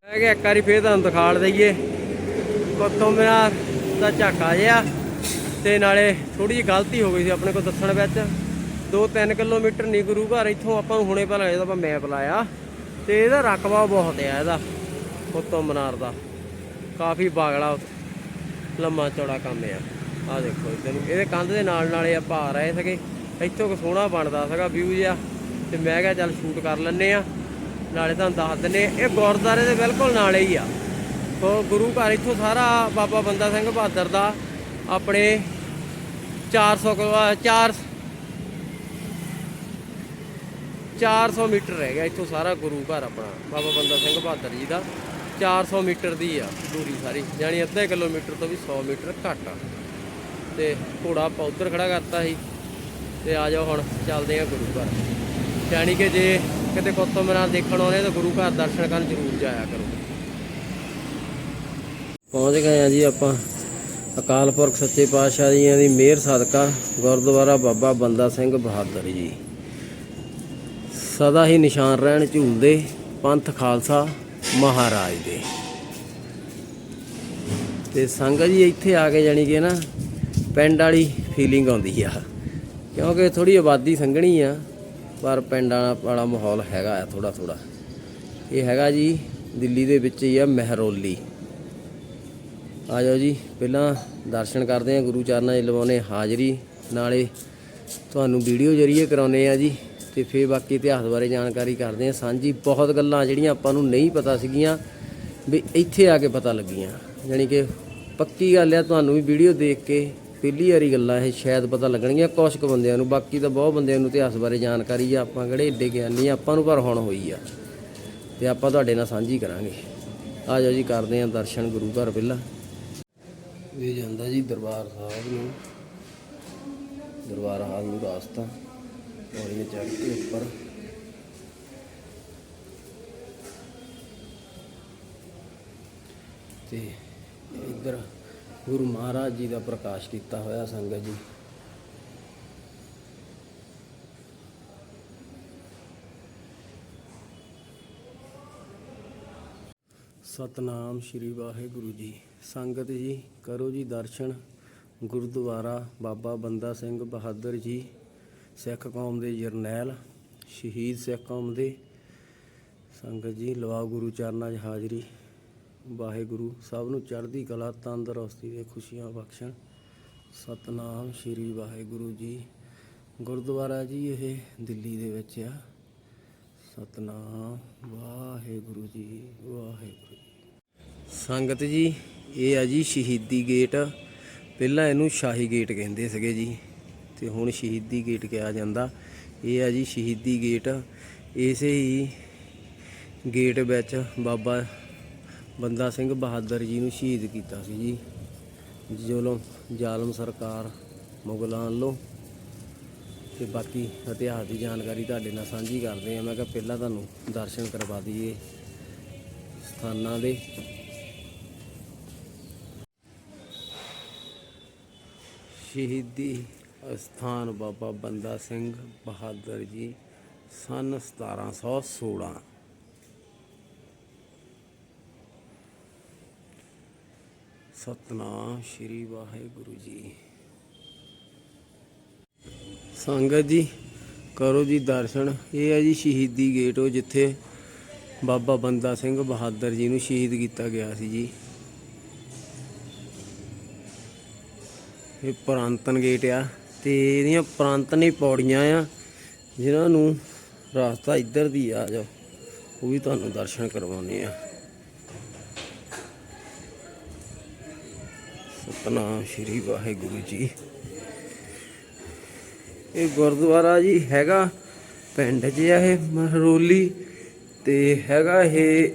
ਰਹਿ ਗਿਆ ਇੱਕ ਵਾਰੀ ਫੇਰ ਤੁਹਾਨੂੰ ਦਿਖਾ ਦਈਏ। ਕੁਤਬ ਮੀਨਾਰ ਦਾ ਝਾਕਾ ਜਿਹਾ ਤੇ ਨਾਲੇ ਥੋੜੀ ਜਿਹੀ ਗਲਤੀ ਹੋ ਗਈ ਸੀ ਆਪਣੇ ਕੋਲ ਦੱਸਣ ਵਿੱਚ। 2-3 ਕਿਲੋਮੀਟਰ ਨਹੀਂ ਗੁਰੂ ਘਰ, ਇੱਥੋਂ ਆਪਾਂ ਨੂੰ ਹੁਣੇ ਪਤਾ ਲੱਗਦਾ ਆਪਾਂ ਮੈਪ ਲਾਇਆ। ਤੇ ਇਹਦਾ ਰਕਬਾ ਬਹੁਤ ਆ ਇਹਦਾ ਕੁਤਬ ਮੀਨਾਰ ਦਾ। ਕਾਫੀ ਬਾਗਲਾ, ਲੰਮਾ ਚੌੜਾ ਕੰਮ ਆ। ਆ ਦੇਖੋ ਇੱਧਰ ਨੂੰ ਇਹਦੇ ਕੰਧ ਦੇ ਨਾਲ ਨਾਲੇ ਆਪਾਂ ਆ ਰਹੇ ਸੀਗੇ ਇੱਥੋਂ ਕੋ ਸੋਹਣਾ ਬਣਦਾ ਸੀਗਾ ਵਿਊ ਜਿਹਾ। ਤੇ ਮੈਂ ਕਿਹਾ ਚੱਲ ਸ਼ੂਟ ਕਰ ਲੈਨੇ ਆ ਨਾਲੇ ਤੁਹਾਨੂੰ ਦੱਸ ਦਿੰਨੇ ਆ, ਇਹ ਗੁਰਦੁਆਰੇ ਦੇ ਬਿਲਕੁਲ ਨਾਲੇ ਹੀ ਆ। ਉਹ ਗੁਰੂ ਘਰ ਇੱਥੋਂ ਸਾਰਾ ਬਾਬਾ ਬੰਦਾ ਸਿੰਘ ਬਹਾਦਰ ਦਾ ਆਪਣੇ 400 ਕੁ- ਅਹ ਚਾਰ 400 ਮੀਟਰ ਰਹਿ ਗਿਆ ਇੱਥੋਂ ਸਾਰਾ ਗੁਰੂ ਘਰ ਆਪਣਾ ਬਾਬਾ ਬੰਦਾ ਸਿੰਘ ਬਹਾਦਰ ਜੀ ਦਾ। 400 ਮੀਟਰ ਦੀ ਆ ਦੂਰੀ ਸਾਰੀ ਯਾਨੀ ਅੱਧੇ ਕਿਲੋਮੀਟਰ ਤੋਂ ਵੀ 100 ਮੀਟਰ ਘੱਟ ਆ। ਤੇ ਘੋੜਾ ਆਪਾਂ ਉੱਧਰ ਖੜਾ ਕਰਤਾ ਸੀ। ਤੇ ਆ ਜਾਓ ਹੁਣ, ਚੱਲਦੇ ਆ ਗੁਰੂ ਘਰ। ਯਾਨੀ ਕਿ ਜੇ ਕਿਤੇ ਕੁਤਬ ਮੀਨਾਰ ਦੇਖਣ ਆਉਣੇ ਤਾਂ ਗੁਰੂ ਘਰ ਦਰਸ਼ਨ ਕਰਨ ਜ਼ਰੂਰ ਜਾਇਆ ਕਰੋ। ਪਹੁੰਚ ਗਏ ਆ ਜੀ ਆਪਾਂ ਅਕਾਲ ਪੁਰਖ ਸੱਚੇ ਪਾਤਸ਼ਾਹ ਜੀ ਦੀ ਮਿਹਰ ਸਦਕਾ, ਗੁਰਦੁਆਰਾ ਬਾਬਾ ਬੰਦਾ ਸਿੰਘ ਬਹਾਦਰ ਜੀ। ਸਦਾ ਹੀ ਨਿਸ਼ਾਨ ਰਹਿਣ ਝੂਲਦੇ ਪੰਥ ਖਾਲਸਾ ਮਹਾਰਾਜ ਦੇ। ਤੇ ਸੰਗਤ ਜੀ ਇੱਥੇ ਆ ਕੇ ਜਾਣੀ ਕਿ ਨਾ ਪਿੰਡ ਵਾਲੀ ਫੀਲਿੰਗ ਆਉਂਦੀ ਆ। ਕਿਉਂਕਿ ਥੋੜੀ ਆਬਾਦੀ ਸੰਘਣੀ ਆ, ਪਰ ਪਿੰਡ ਵਾਲਾ ਮਾਹੌਲ ਹੈਗਾ ਆ ਥੋੜਾ ਥੋੜਾ ਇਹ ਹੈਗਾ ਜੀ ਦਿੱਲੀ ਦੇ ਵਿੱਚ ਹੀ ਆ ਮਹਿਰੋਲੀ। ਆ ਜਾਓ ਜੀ, ਪਹਿਲਾਂ ਦਰਸ਼ਨ ਕਰਦੇ ਆ, ਗੁਰੂ ਚਰਨਾਂ 'ਚ ਲਵਾਉਨੇ ਹਾਜ਼ਰੀ। ਨਾਲੇ ਤੁਹਾਨੂੰ ਵੀਡੀਓ ਜਰੀਏ ਕਰਾਉਨੇ ਆ ਜੀ, ਤੇ ਫੇਰ ਬਾਕੀ ਇਤਿਹਾਸ ਬਾਰੇ ਜਾਣਕਾਰੀ ਕਰਦੇ ਆ। ਸਾਂਝੀ ਬਹੁਤ ਗੱਲਾਂ ਜਿਹੜੀਆਂ ਆਪਾਂ ਨੂੰ ਨਹੀਂ ਪਤਾ ਸੀਗੀਆਂ, ਵੀ ਇੱਥੇ ਆ ਕੇ ਪਤਾ ਲੱਗੀਆਂ। ਯਾਨੀ ਕਿ ਪੱਕੀ ਗੱਲ ਆ, ਤੁਹਾਨੂੰ ਵੀ ਵੀਡੀਓ ਦੇਖ ਕੇ ਪਹਿਲੀ ਵਾਰੀ ਗੱਲਾਂ ਇਹ ਸ਼ਾਇਦ ਪਤਾ ਲੱਗਣਗੀਆਂ ਕੁਝ ਕੁ ਬੰਦਿਆਂ ਨੂੰ, ਬਾਕੀ ਤਾਂ ਬਹੁਤ ਬੰਦਿਆਂ ਨੂੰ ਇਤਿਹਾਸ ਬਾਰੇ ਜਾਣਕਾਰੀ ਆ, ਆਪਾਂ ਕਿਹੜੇ ਏਡੇ ਗਿਆਨੀ ਆਪਾਂ ਨੂੰ ਪਰ ਹੁਣ ਹੋਈ ਆ। ਤੇ ਆਪਾਂ ਤੁਹਾਡੇ ਨਾਲ ਸਾਂਝੀ ਕਰਾਂਗੇ। ਆ ਜਾਓ ਜੀ, ਕਰਦੇ ਆ ਦਰਸ਼ਨ ਗੁਰੂ ਘਰ ਪਹਿਲਾਂ। ਇਹ ਜਾਂਦਾ ਜੀ ਦਰਬਾਰ ਸਾਹਿਬ ਨੂੰ। ਦਰਬਾਰ ਹਾਲ ਨੂੰ ਰਾਸਤਾ, ਪੌੜੀਆਂ ਚੜ੍ਹ ਕੇ ਉੱਪਰ। ਤੇ ਇੱਧਰ ਗੁਰੂ ਮਹਾਰਾਜ ਜੀ ਦਾ ਪ੍ਰਕਾਸ਼ ਕੀਤਾ ਹੋਇਆ ਸੰਗਤ ਜੀ। ਸਤਨਾਮ ਸ਼੍ਰੀ ਵਾਹਿਗੁਰੂ ਜੀ। ਸੰਗਤ ਜੀ, ਕਰੋ ਜੀ ਦਰਸ਼ਨ। ਗੁਰਦੁਆਰਾ ਬਾਬਾ ਬੰਦਾ ਸਿੰਘ ਬਹਾਦਰ ਜੀ, ਸਿੱਖ ਕੌਮ ਦੇ ਜਰਨੈਲ, ਸ਼ਹੀਦ ਸਿੱਖ ਕੌਮ ਦੇ। ਸੰਗਤ ਜੀ ਲਵਾ ਗੁਰੂ ਚਰਨਾਂ 'ਚ ਹਾਜ਼ਰੀ। ਵਾਹਿਗੁਰੂ ਸਭ ਨੂੰ ਚੜ੍ਹਦੀ ਕਲਾ, ਤੰਦਰੁਸਤੀ ਤੇ ਖੁਸ਼ੀਆਂ ਬਖਸ਼ਣ। ਸਤਨਾਮ ਸ਼੍ਰੀ ਵਾਹਿਗੁਰੂ ਜੀ। ਗੁਰਦੁਆਰਾ ਜੀ ਇਹ ਦਿੱਲੀ ਦੇ ਵਿੱਚ ਆ। ਸਤਨਾਮ ਵਾਹਿਗੁਰੂ ਜੀ ਵਾਹਿਗੁਰੂ ਜੀ। ਸੰਗਤ ਜੀ, ਇਹ ਆ ਜੀ ਸ਼ਹੀਦੀ ਗੇਟ। ਪਹਿਲਾਂ ਇਹਨੂੰ ਸ਼ਾਹੀ ਗੇਟ ਕਹਿੰਦੇ ਸੀਗੇ ਜੀ, ਤੇ ਹੁਣ ਸ਼ਹੀਦੀ ਗੇਟ ਕਿਹਾ ਜਾਂਦਾ। ਇਹ ਆ ਜੀ ਸ਼ਹੀਦੀ ਗੇਟ। ਇਸੇ ਹੀ ਗੇਟ ਵਿੱਚ ਬਾਬਾ ਬੰਦਾ ਸਿੰਘ ਬਹਾਦਰ ਜੀ ਨੂੰ ਸ਼ਹੀਦ ਕੀਤਾ ਸੀ ਜੀ। ਜਦੋਂ ਜ਼ਾਲਮ ਸਰਕਾਰ, ਮੁਗਲਾਂ ਵੱਲੋਂ। ਤੇ ਬਾਕੀ ਇਤਿਹਾਸ ਦੀ ਜਾਣਕਾਰੀ ਤੁਹਾਡੇ ਨਾਲ ਸਾਂਝੀ ਕਰਦੇ ਆ ਮੈਂ ਕਿਹਾ ਪਹਿਲਾਂ ਤੁਹਾਨੂੰ ਦਰਸ਼ਨ ਕਰਵਾ ਦਈਏ ਸਥਾਨਾਂ ਦੇ। ਸ਼ਹੀਦੀ ਅਸਥਾਨ ਬਾਬਾ ਬੰਦਾ ਸਿੰਘ ਬਹਾਦਰ ਜੀ ਸਨ 1716 ਸਤਨਾਮ, ਸ਼੍ਰੀ ਵਾਹਿਗੁਰੂ ਜੀ। ਸੰਗਤ ਜੀ, ਕਰੋ ਜੀ ਦਰਸ਼ਨ। ਇਹ ਹੈ ਜੀ ਸ਼ਹੀਦੀ ਗੇਟ ਉਹ ਜਿੱਥੇ ਬਾਬਾ ਬੰਦਾ ਸਿੰਘ ਬਹਾਦਰ ਜੀ ਨੂੰ ਸ਼ਹੀਦ ਕੀਤਾ ਗਿਆ ਸੀ ਜੀ। ਇਹ ਪ੍ਰਾਂਤਨ ਗੇਟ ਆ ਤੇ ਇਹਦੀਆਂ ਪ੍ਰਾਂਤਨੀ ਪੌੜੀਆਂ ਆ, ਜਿਨ੍ਹਾਂ ਨੂੰ ਰਸਤਾ ਇੱਧਰ ਦੀ ਆ, ਜਾਓ। ਉਹ ਵੀ ਤੁਹਾਨੂੰ ਦਰਸ਼ਨ ਕਰਵਾਉਣੇ ਆ। ਸਤਨਾਮ ਸ਼੍ਰੀ ਵਾਹਿਗੁਰੂ ਜੀ। ਇਹ ਗੁਰਦੁਆਰਾ ਜੀ ਹੈਗਾ ਪਿੰਡ 'ਚ ਆ ਇਹ, ਮਹਰੋਲੀ ਤੇ ਹੈਗਾ ਇਹ,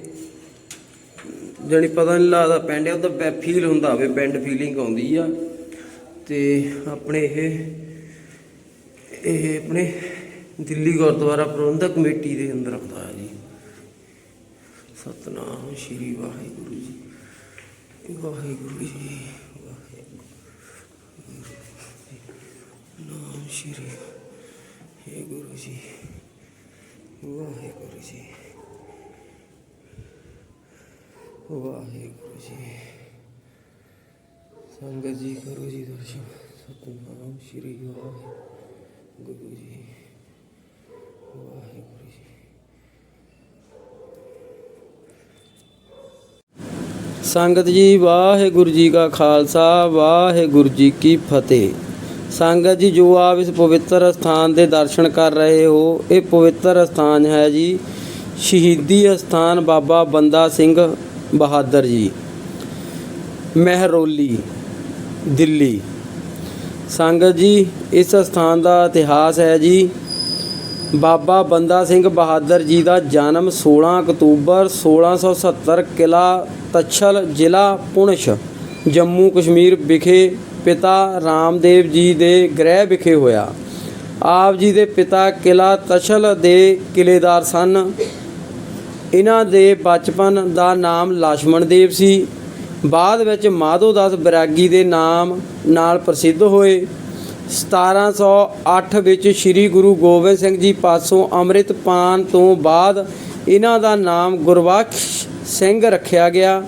ਜਣੀ ਪਤਾ ਨਹੀਂ ਲੱਗਦਾ ਪਿੰਡ ਉਹ ਤਾਂ ਫੀਲ ਹੁੰਦਾ ਹੋਵੇ, ਪਿੰਡ ਫੀਲਿੰਗ ਆਉਂਦੀ ਆ। ਤੇ ਆਪਣੇ ਇਹ ਇਹ ਆਪਣੇ ਦਿੱਲੀ ਗੁਰਦੁਆਰਾ ਪ੍ਰਬੰਧਕ ਕਮੇਟੀ ਦੇ ਅੰਦਰ ਆਉਂਦਾ ਹੈ ਜੀ। ਸਤਨਾਮ ਸ਼੍ਰੀ ਵਾਹਿਗੁਰੂ ਜੀ ਵਾਹਿਗੁਰੂ ਜੀ। ਨਾਮ ਸ਼੍ਰੀ ਹੈ ਗੁਰੂ ਜੀ ਵਾਹਿਗੁਰੂ ਜੀ ਵਾਹਿਗੁਰੂ ਜੀ ਸੰਗਤ ਜੀ ਕਰੋ ਜੀ ਦਰਸ਼ਨ ਸਤਨਾਮ ਸ਼੍ਰੀ ਵਾਹਿਗੁਰੂ ਜੀ ਵਾਹਿਗੁਰੂ ਜੀ ਸੰਗਤ ਜੀ ਵਾਹਿਗੁਰੂ ਜੀ ਕਾ ਖਾਲਸਾ ਵਾਹਿਗੁਰੂ ਜੀ ਕੀ ਫਤਿਹ ਸੰਗਤ ਜੀ, ਜੋ ਆਪ ਇਸ ਪਵਿੱਤਰ ਸਥਾਨ ਦੇ ਦਰਸ਼ਨ ਕਰ ਰਹੇ ਹੋ, ਇਹ ਪਵਿੱਤਰ ਸਥਾਨ ਹੈ ਜੀ। ਸ਼ਹੀਦੀ ਸਥਾਨ ਬਾਬਾ ਬੰਦਾ ਸਿੰਘ ਬਹਾਦਰ ਜੀ। ਮਹਿਰੋਲੀ, ਦਿੱਲੀ। ਸੰਗਤ ਜੀ, ਇਸ ਸਥਾਨ ਦਾ ਇਤਿਹਾਸ ਹੈ ਜੀ। ਬਾਬਾ ਬੰਦਾ ਸਿੰਘ ਬਹਾਦਰ ਜੀ ਦਾ ਜਨਮ 16 ਅਕਤੂਬਰ 1670 ਕਿਲਾ ਤਛਲ ਜ਼ਿਲ੍ਹਾ ਪੁਣਛ ਜੰਮੂ ਕਸ਼ਮੀਰ ਵਿਖੇ ਪਿਤਾ ਰਾਮਦੇਵ ਜੀ ਦੇ ਗ੍ਰਹਿ ਵਿਖੇ ਹੋਇਆ। ਆਪ ਜੀ ਦੇ ਪਿਤਾ ਕਿਲਾ ਤਸ਼ਲ ਦੇ ਕਿਲੇਦਾਰ ਸਨ। ਇਹਨਾਂ ਦੇ ਬਚਪਨ ਦਾ ਨਾਮ ਲక్ష్మణ ਦੇਵ ਸੀ। ਬਾਅਦ ਵਿੱਚ ਮਾਧੋ ਦਾਸ ਬਰਾਗੀ ਦੇ ਨਾਮ ਨਾਲ ਪ੍ਰਸਿੱਧ ਹੋਏ। 1708 ਵਿੱਚ ਸ੍ਰੀ ਗੁਰੂ ਗੋਬਿੰਦ ਸਿੰਘ ਜੀ ਪਾਸੋਂ ਅੰਮ੍ਰਿਤ ਪਾਨ ਤੋਂ ਬਾਅਦ ਇਹਨਾਂ ਦਾ ਨਾਮ ਗੁਰਵਾਖ ਸਿੰਘ ਰੱਖਿਆ ਗਿਆ।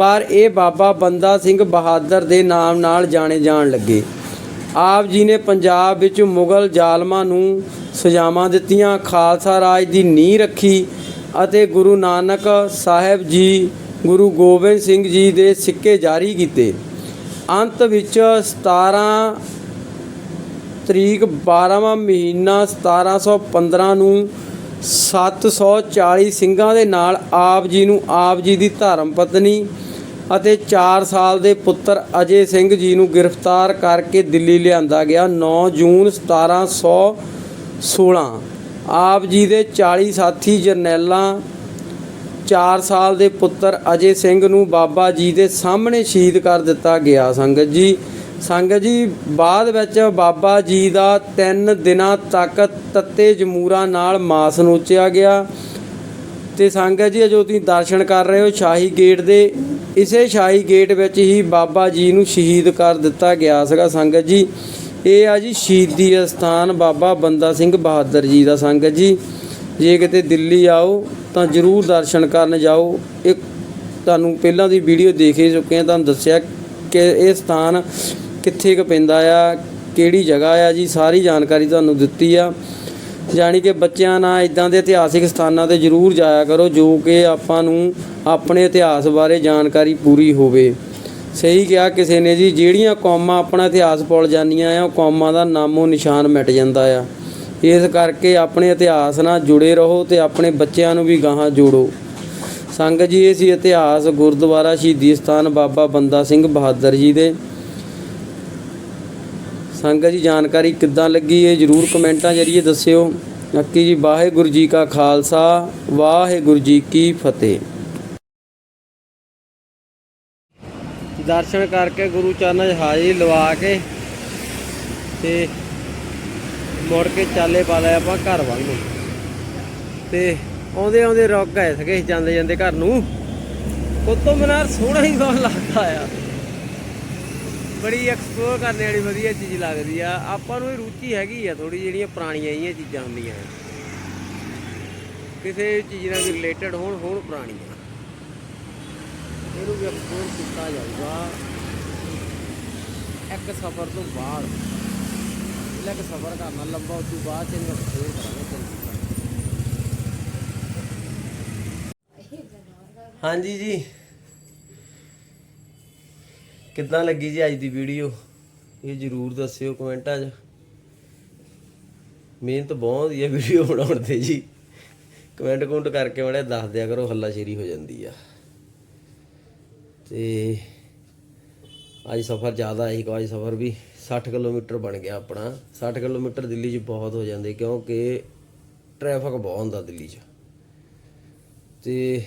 ਪਰ ਇਹ ਬਾਬਾ ਬੰਦਾ ਸਿੰਘ ਬਹਾਦਰ ਦੇ ਨਾਮ ਨਾਲ ਜਾਣੇ ਜਾਣ ਲੱਗੇ। ਆਪ ਜੀ ਨੇ ਪੰਜਾਬ ਵਿੱਚ ਮੁਗਲ ਜ਼ਾਲਮਾਂ ਨੂੰ ਸਜ਼ਾਵਾਂ ਦਿੱਤੀਆਂ, ਖਾਲਸਾ ਰਾਜ ਦੀ ਨੀਂਹ ਰੱਖੀ ਅਤੇ ਗੁਰੂ ਨਾਨਕ ਸਾਹਿਬ ਜੀ, ਗੁਰੂ ਗੋਬਿੰਦ ਸਿੰਘ ਜੀ ਦੇ ਸਿੱਕੇ ਜਾਰੀ ਕੀਤੇ। ਅੰਤ ਵਿੱਚ 17 ਤਰੀਕ 12ਵਾਂ ਮਹੀਨਾ 1715 ਨੂੰ 740 ਸਿੰਘਾਂ ਦੇ ਨਾਲ ਆਪ ਜੀ ਨੂੰ ਆਪ ਜੀ ਦੀ ਧਰਮ ਪਤਨੀ ਅਤੇ 4 ਸਾਲ ਦੇ ਪੁੱਤਰ ਅਜੇ ਸਿੰਘ ਜੀ ਨੂੰ ਗ੍ਰਿਫਤਾਰ ਕਰਕੇ ਦਿੱਲੀ ਲਿਆਂਦਾ ਗਿਆ 9 ਜੂਨ 1716 ਆਪ ਜੀ ਦੇ 40 ਸਾਥੀ ਜਰਨੈਲਾਂ 4 ਸਾਲ ਦੇ ਪੁੱਤਰ ਅਜੇ ਸਿੰਘ ਨੂੰ ਬਾਬਾ ਜੀ ਦੇ ਸਾਹਮਣੇ ਸ਼ਹੀਦ ਕਰ ਦਿੱਤਾ ਗਿਆ। ਸੰਗਤ ਜੀ ਸੰਗਤ ਜੀ, ਬਾਅਦ ਵਿੱਚ ਬਾਬਾ ਜੀ ਦਾ 3 ਦਿਨਾਂ ਤੱਕ ਤੱਤੇ ਜਮੂਰਾ ਨਾਲ ਮਾਸ ਨੋਚਿਆ ਗਿਆ ਤੇ ਸੰਗਤ ਜੀ ਜੋ ਤੁਸੀਂ ਦਰਸ਼ਨ ਕਰ ਰਹੇ ਹੋ ਸ਼ਾਹੀ ਗੇਟ ਦੇ ਇਸੇ ਸ਼ਾਹੀ ਗੇਟ ਵਿੱਚ ਹੀ ਬਾਬਾ ਜੀ ਨੂੰ ਸ਼ਹੀਦ ਕਰ ਦਿੱਤਾ ਗਿਆ ਸੀਗਾ ਸੰਗਤ ਜੀ। ਇਹ ਆ ਜੀ ਸ਼ਹੀਦੀ ਅਸਥਾਨ ਬਾਬਾ ਬੰਦਾ ਸਿੰਘ ਬਹਾਦਰ ਜੀ ਦਾ ਸੰਗਤ ਜੀ। ਜੇ ਕਿਤੇ ਦਿੱਲੀ ਆਓ ਤਾਂ ਜਰੂਰ ਦਰਸ਼ਨ ਕਰਨ ਜਾਓ। ਇੱਕ ਤੁਹਾਨੂੰ ਪਹਿਲਾਂ ਦੀ ਵੀਡੀਓ ਦੇਖ ਹੀ ਚੁੱਕੇ ਆ ਤੁਹਾਨੂੰ ਦੱਸਿਆ ਕਿ ਇਹ ਸਥਾਨ ਕਿੱਥੇ ਕੁ ਪੈਂਦਾ ਆ, ਕਿਹੜੀ ਜਗ੍ਹਾ ਆ ਜੀ, ਸਾਰੀ ਜਾਣਕਾਰੀ ਤੁਹਾਨੂੰ ਦਿੱਤੀ ਆ। ਜਾਣੀ ਕਿ ਬੱਚਿਆਂ ਨਾਲ ਇਦਾਂ ਦੇ ਇਤਿਹਾਸਿਕ ਸਥਾਨਾਂ ਤੇ ਜ਼ਰੂਰ ਜਾਇਆ ਕਰੋ, ਜੋ ਕਿ ਆਪਾਂ ਨੂੰ ਆਪਣੇ ਇਤਿਹਾਸ ਬਾਰੇ ਜਾਣਕਾਰੀ ਪੂਰੀ ਹੋਵੇ। ਸਹੀ ਕਿਹਾ ਕਿਸੇ ਨੇ ਜੀ, ਜਿਹੜੀਆਂ ਕੌਮਾਂ ਆਪਣਾ ਇਤਿਹਾਸ ਭੁੱਲ ਜਾਂਦੀਆਂ ਆ, ਉਹ ਕੌਮਾਂ ਦਾ ਨਾਮੋ ਨਿਸ਼ਾਨ ਮਿਟ ਜਾਂਦਾ ਆ। ਇਸ ਕਰਕੇ ਆਪਣੇ ਇਤਿਹਾਸ ਨਾਲ ਜੁੜੇ ਰਹੋ ਤੇ ਆਪਣੇ ਬੱਚਿਆਂ ਨੂੰ ਵੀ ਗਾਹਾਂ ਜੋੜੋ। ਸੰਗਤ ਜੀ ਇਹ ਸੀ ਇਤਿਹਾਸ ਗੁਰਦੁਆਰਾ ਸ਼ਹੀਦੀ ਸਥਾਨ ਬਾਬਾ ਬੰਦਾ ਸਿੰਘ ਬਹਾਦਰ ਜੀ ਦੇ ਸੰਗਤ ਜੀ, ਜਾਣਕਾਰੀ ਕਿੱਦਾਂ ਲੱਗੀ ਇਹ? ਜਰੂਰ ਕਮੈਂਟਾਂ ਜਰੀਏ ਦੱਸਿਓ। ਬਾਕੀ ਜੀ, ਵਾਹਿਗੁਰੂ ਜੀ ਕਾ ਖਾਲਸਾ, ਵਾਹਿਗੁਰੂ ਜੀ ਕੀ ਫਤਿਹ। ਦਰਸ਼ਨ ਕਰਕੇ ਗੁਰੂ ਚਰਨਾਂ ਹਾਜ਼ਰੀ ਲਵਾ ਕੇ ਤੇ ਮੁੜ ਕੇ ਚਾਲੇ ਪਾ ਲਿਆ ਆਪਾਂ ਘਰ ਵੱਲ ਨੂੰ। ਤੇ ਆਉਂਦੇ ਆਉਂਦੇ ਰੁਕ ਗਏ ਸੀਗੇ, ਜਾਂਦੇ ਜਾਂਦੇ ਘਰ ਨੂੰ। ਕੁੱਤੋਂ ਮਨਾਰ ਸੋਹਣਾ ਹੀ ਬਹੁਤ ਲੱਗਦਾ ਆ। ਬੜੀ ਐਕਸਪਲੋਰ ਕਰਨ ਵਾਲੀ ਵਧੀਆ ਚੀਜ਼ ਲੱਗਦੀ ਆ। ਆਪਾਂ ਨੂੰ ਇਹ ਰੁਚੀ ਹੈਗੀ ਆ ਥੋੜੀ ਜਿਹੜੀਆਂ ਪੁਰਾਣੀਆਂ ਜਿਹੀਆਂ ਚੀਜ਼ਾਂ ਹੁੰਦੀਆਂ ਕਿਸੇ ਚੀਜ਼ ਨਾਲ ਰਿਲੇਟਡ ਹੋਣ ਹੋਣ ਪੁਰਾਣੀਆਂ। ਇਹਨੂੰ ਵੀ ਐਕਸਪਲੋਰ ਕੀਤਾ ਜਾਊਗਾ। ਇੱਕ ਸਫ਼ਰ ਤੋਂ ਬਾਅਦ। ਜਿਹੜਾ ਇੱਕ ਸਫ਼ਰ ਕਰਨਾ, ਲੰਬਾ, ਉਸ ਤੋਂ ਬਾਅਦ ਇਹਨੂੰ ਐਕਸਪਲੋਰ ਕਰਾਂਗੇ ਚੰਗੀ ਹਾਂਜੀ ਜੀ। ਕਿੱਦਾਂ ਲੱਗੀ ਜੀ ਅੱਜ ਦੀ ਵੀਡੀਓ ਇਹ ਜਰੂਰ ਦੱਸਿਓ ਕਮੈਂਟਾਂ 'ਚ। ਮਿਹਨਤ ਬਹੁਤ ਹੈ ਵੀਡੀਓ ਬਣਾਉਣ ਤੇ ਜੀ। ਕਮੈਂਟ ਕੁੰਟ ਕਰਕੇ ਮੜੇ ਦੱਸ ਦਿਆ ਕਰੋ ਹੱਲਾ ਸ਼ੇਰੀ ਹੋ ਜਾਂਦੀ ਆ। ਤੇ ਅੱਜ ਸਫ਼ਰ ਜ਼ਿਆਦਾ ਹੈ ਅੱਜ ਸਫ਼ਰ ਵੀ 60 ਕਿਲੋਮੀਟਰ ਬਣ ਗਿਆ ਆਪਣਾ। 60 ਕਿਲੋਮੀਟਰ ਦਿੱਲੀ 'ਚ ਬਹੁਤ ਹੋ ਜਾਂਦੇ, ਕਿਉਂਕਿ ਟ੍ਰੈਫਿਕ ਬਹੁਤ ਹੁੰਦਾ ਦਿੱਲੀ 'ਚ। ਤੇ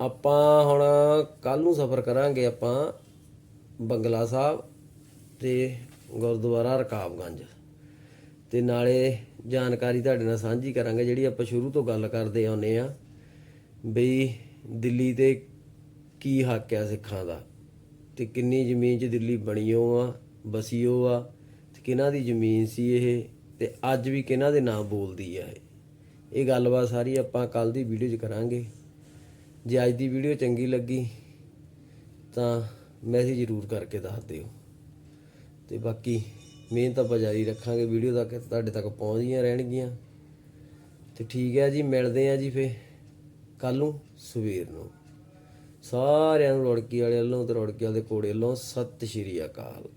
ਆਪਾਂ ਹੁਣ ਕੱਲ ਨੂੰ ਸਫ਼ਰ ਕਰਾਂਗੇ ਆਪਾਂ। ਬੰਗਲਾ ਸਾਹਿਬ ਤੇ ਗੁਰਦੁਆਰਾ ਰਕਾਬਗੰਜ। ਤੇ ਨਾਲੇ ਜਾਣਕਾਰੀ ਤੁਹਾਡੇ ਨਾਲ ਸਾਂਝੀ ਕਰਾਂਗੇ, ਜਿਹੜੀ ਆਪਾਂ ਸ਼ੁਰੂ ਤੋਂ ਗੱਲ ਕਰਦੇ ਆਉਨੇ ਆ ਬਈ ਦਿੱਲੀ ਤੇ ਕੀ ਹੱਕ ਆ ਸਿੱਖਾਂ ਦਾ ਤੇ ਕਿੰਨੀ ਜ਼ਮੀਨ 'ਚ ਦਿੱਲੀ ਬਣੀਓ ਆ, ਬਸੀਓ ਆ ਤੇ ਕਿਹਨਾਂ ਦੀ ਜ਼ਮੀਨ ਸੀ ਇਹ ਤੇ ਅੱਜ ਵੀ ਕਿਹਨਾਂ ਦੇ ਨਾਂ ਬੋਲਦੀ ਆ ਇਹ। ਇਹ ਗੱਲਬਾਤ ਸਾਰੀ ਆਪਾਂ ਕੱਲ ਦੀ ਵੀਡੀਓ 'ਚ ਕਰਾਂਗੇ। ਜੇ ਅੱਜ ਦੀ ਵੀਡੀਓ ਚੰਗੀ ਲੱਗੀ ਤਾਂ ਮੈਸੇਜ ਜ਼ਰੂਰ ਕਰਕੇ ਦੱਸ ਦਿਓ। ਤੇ ਬਾਕੀ ਮਿਹਨਤ ਆਪਾਂ ਜਾਰੀ ਰੱਖਾਂਗੇ, ਵੀਡੀਓ ਤੱਕ ਤੁਹਾਡੇ ਤੱਕ ਪਹੁੰਚਦੀਆਂ ਰਹਿਣਗੀਆਂ। ਤੇ ਠੀਕ ਹੈ ਜੀ, ਮਿਲਦੇ ਆ ਜੀ ਫੇ ਕੱਲ ਨੂੰ ਸਵੇਰ ਨੂੰ। ਸਾਰਿਆਂ ਨੂੰ ਰੋੜਕੀ ਵਾਲੇ ਵੱਲੋਂ ਤੇ ਰੋੜਕੀ ਵਾਲੇ ਦੇ ਕੋੜੇ ਵੱਲੋਂ ਸਤਿ ਸ਼੍ਰੀ ਅਕਾਲ।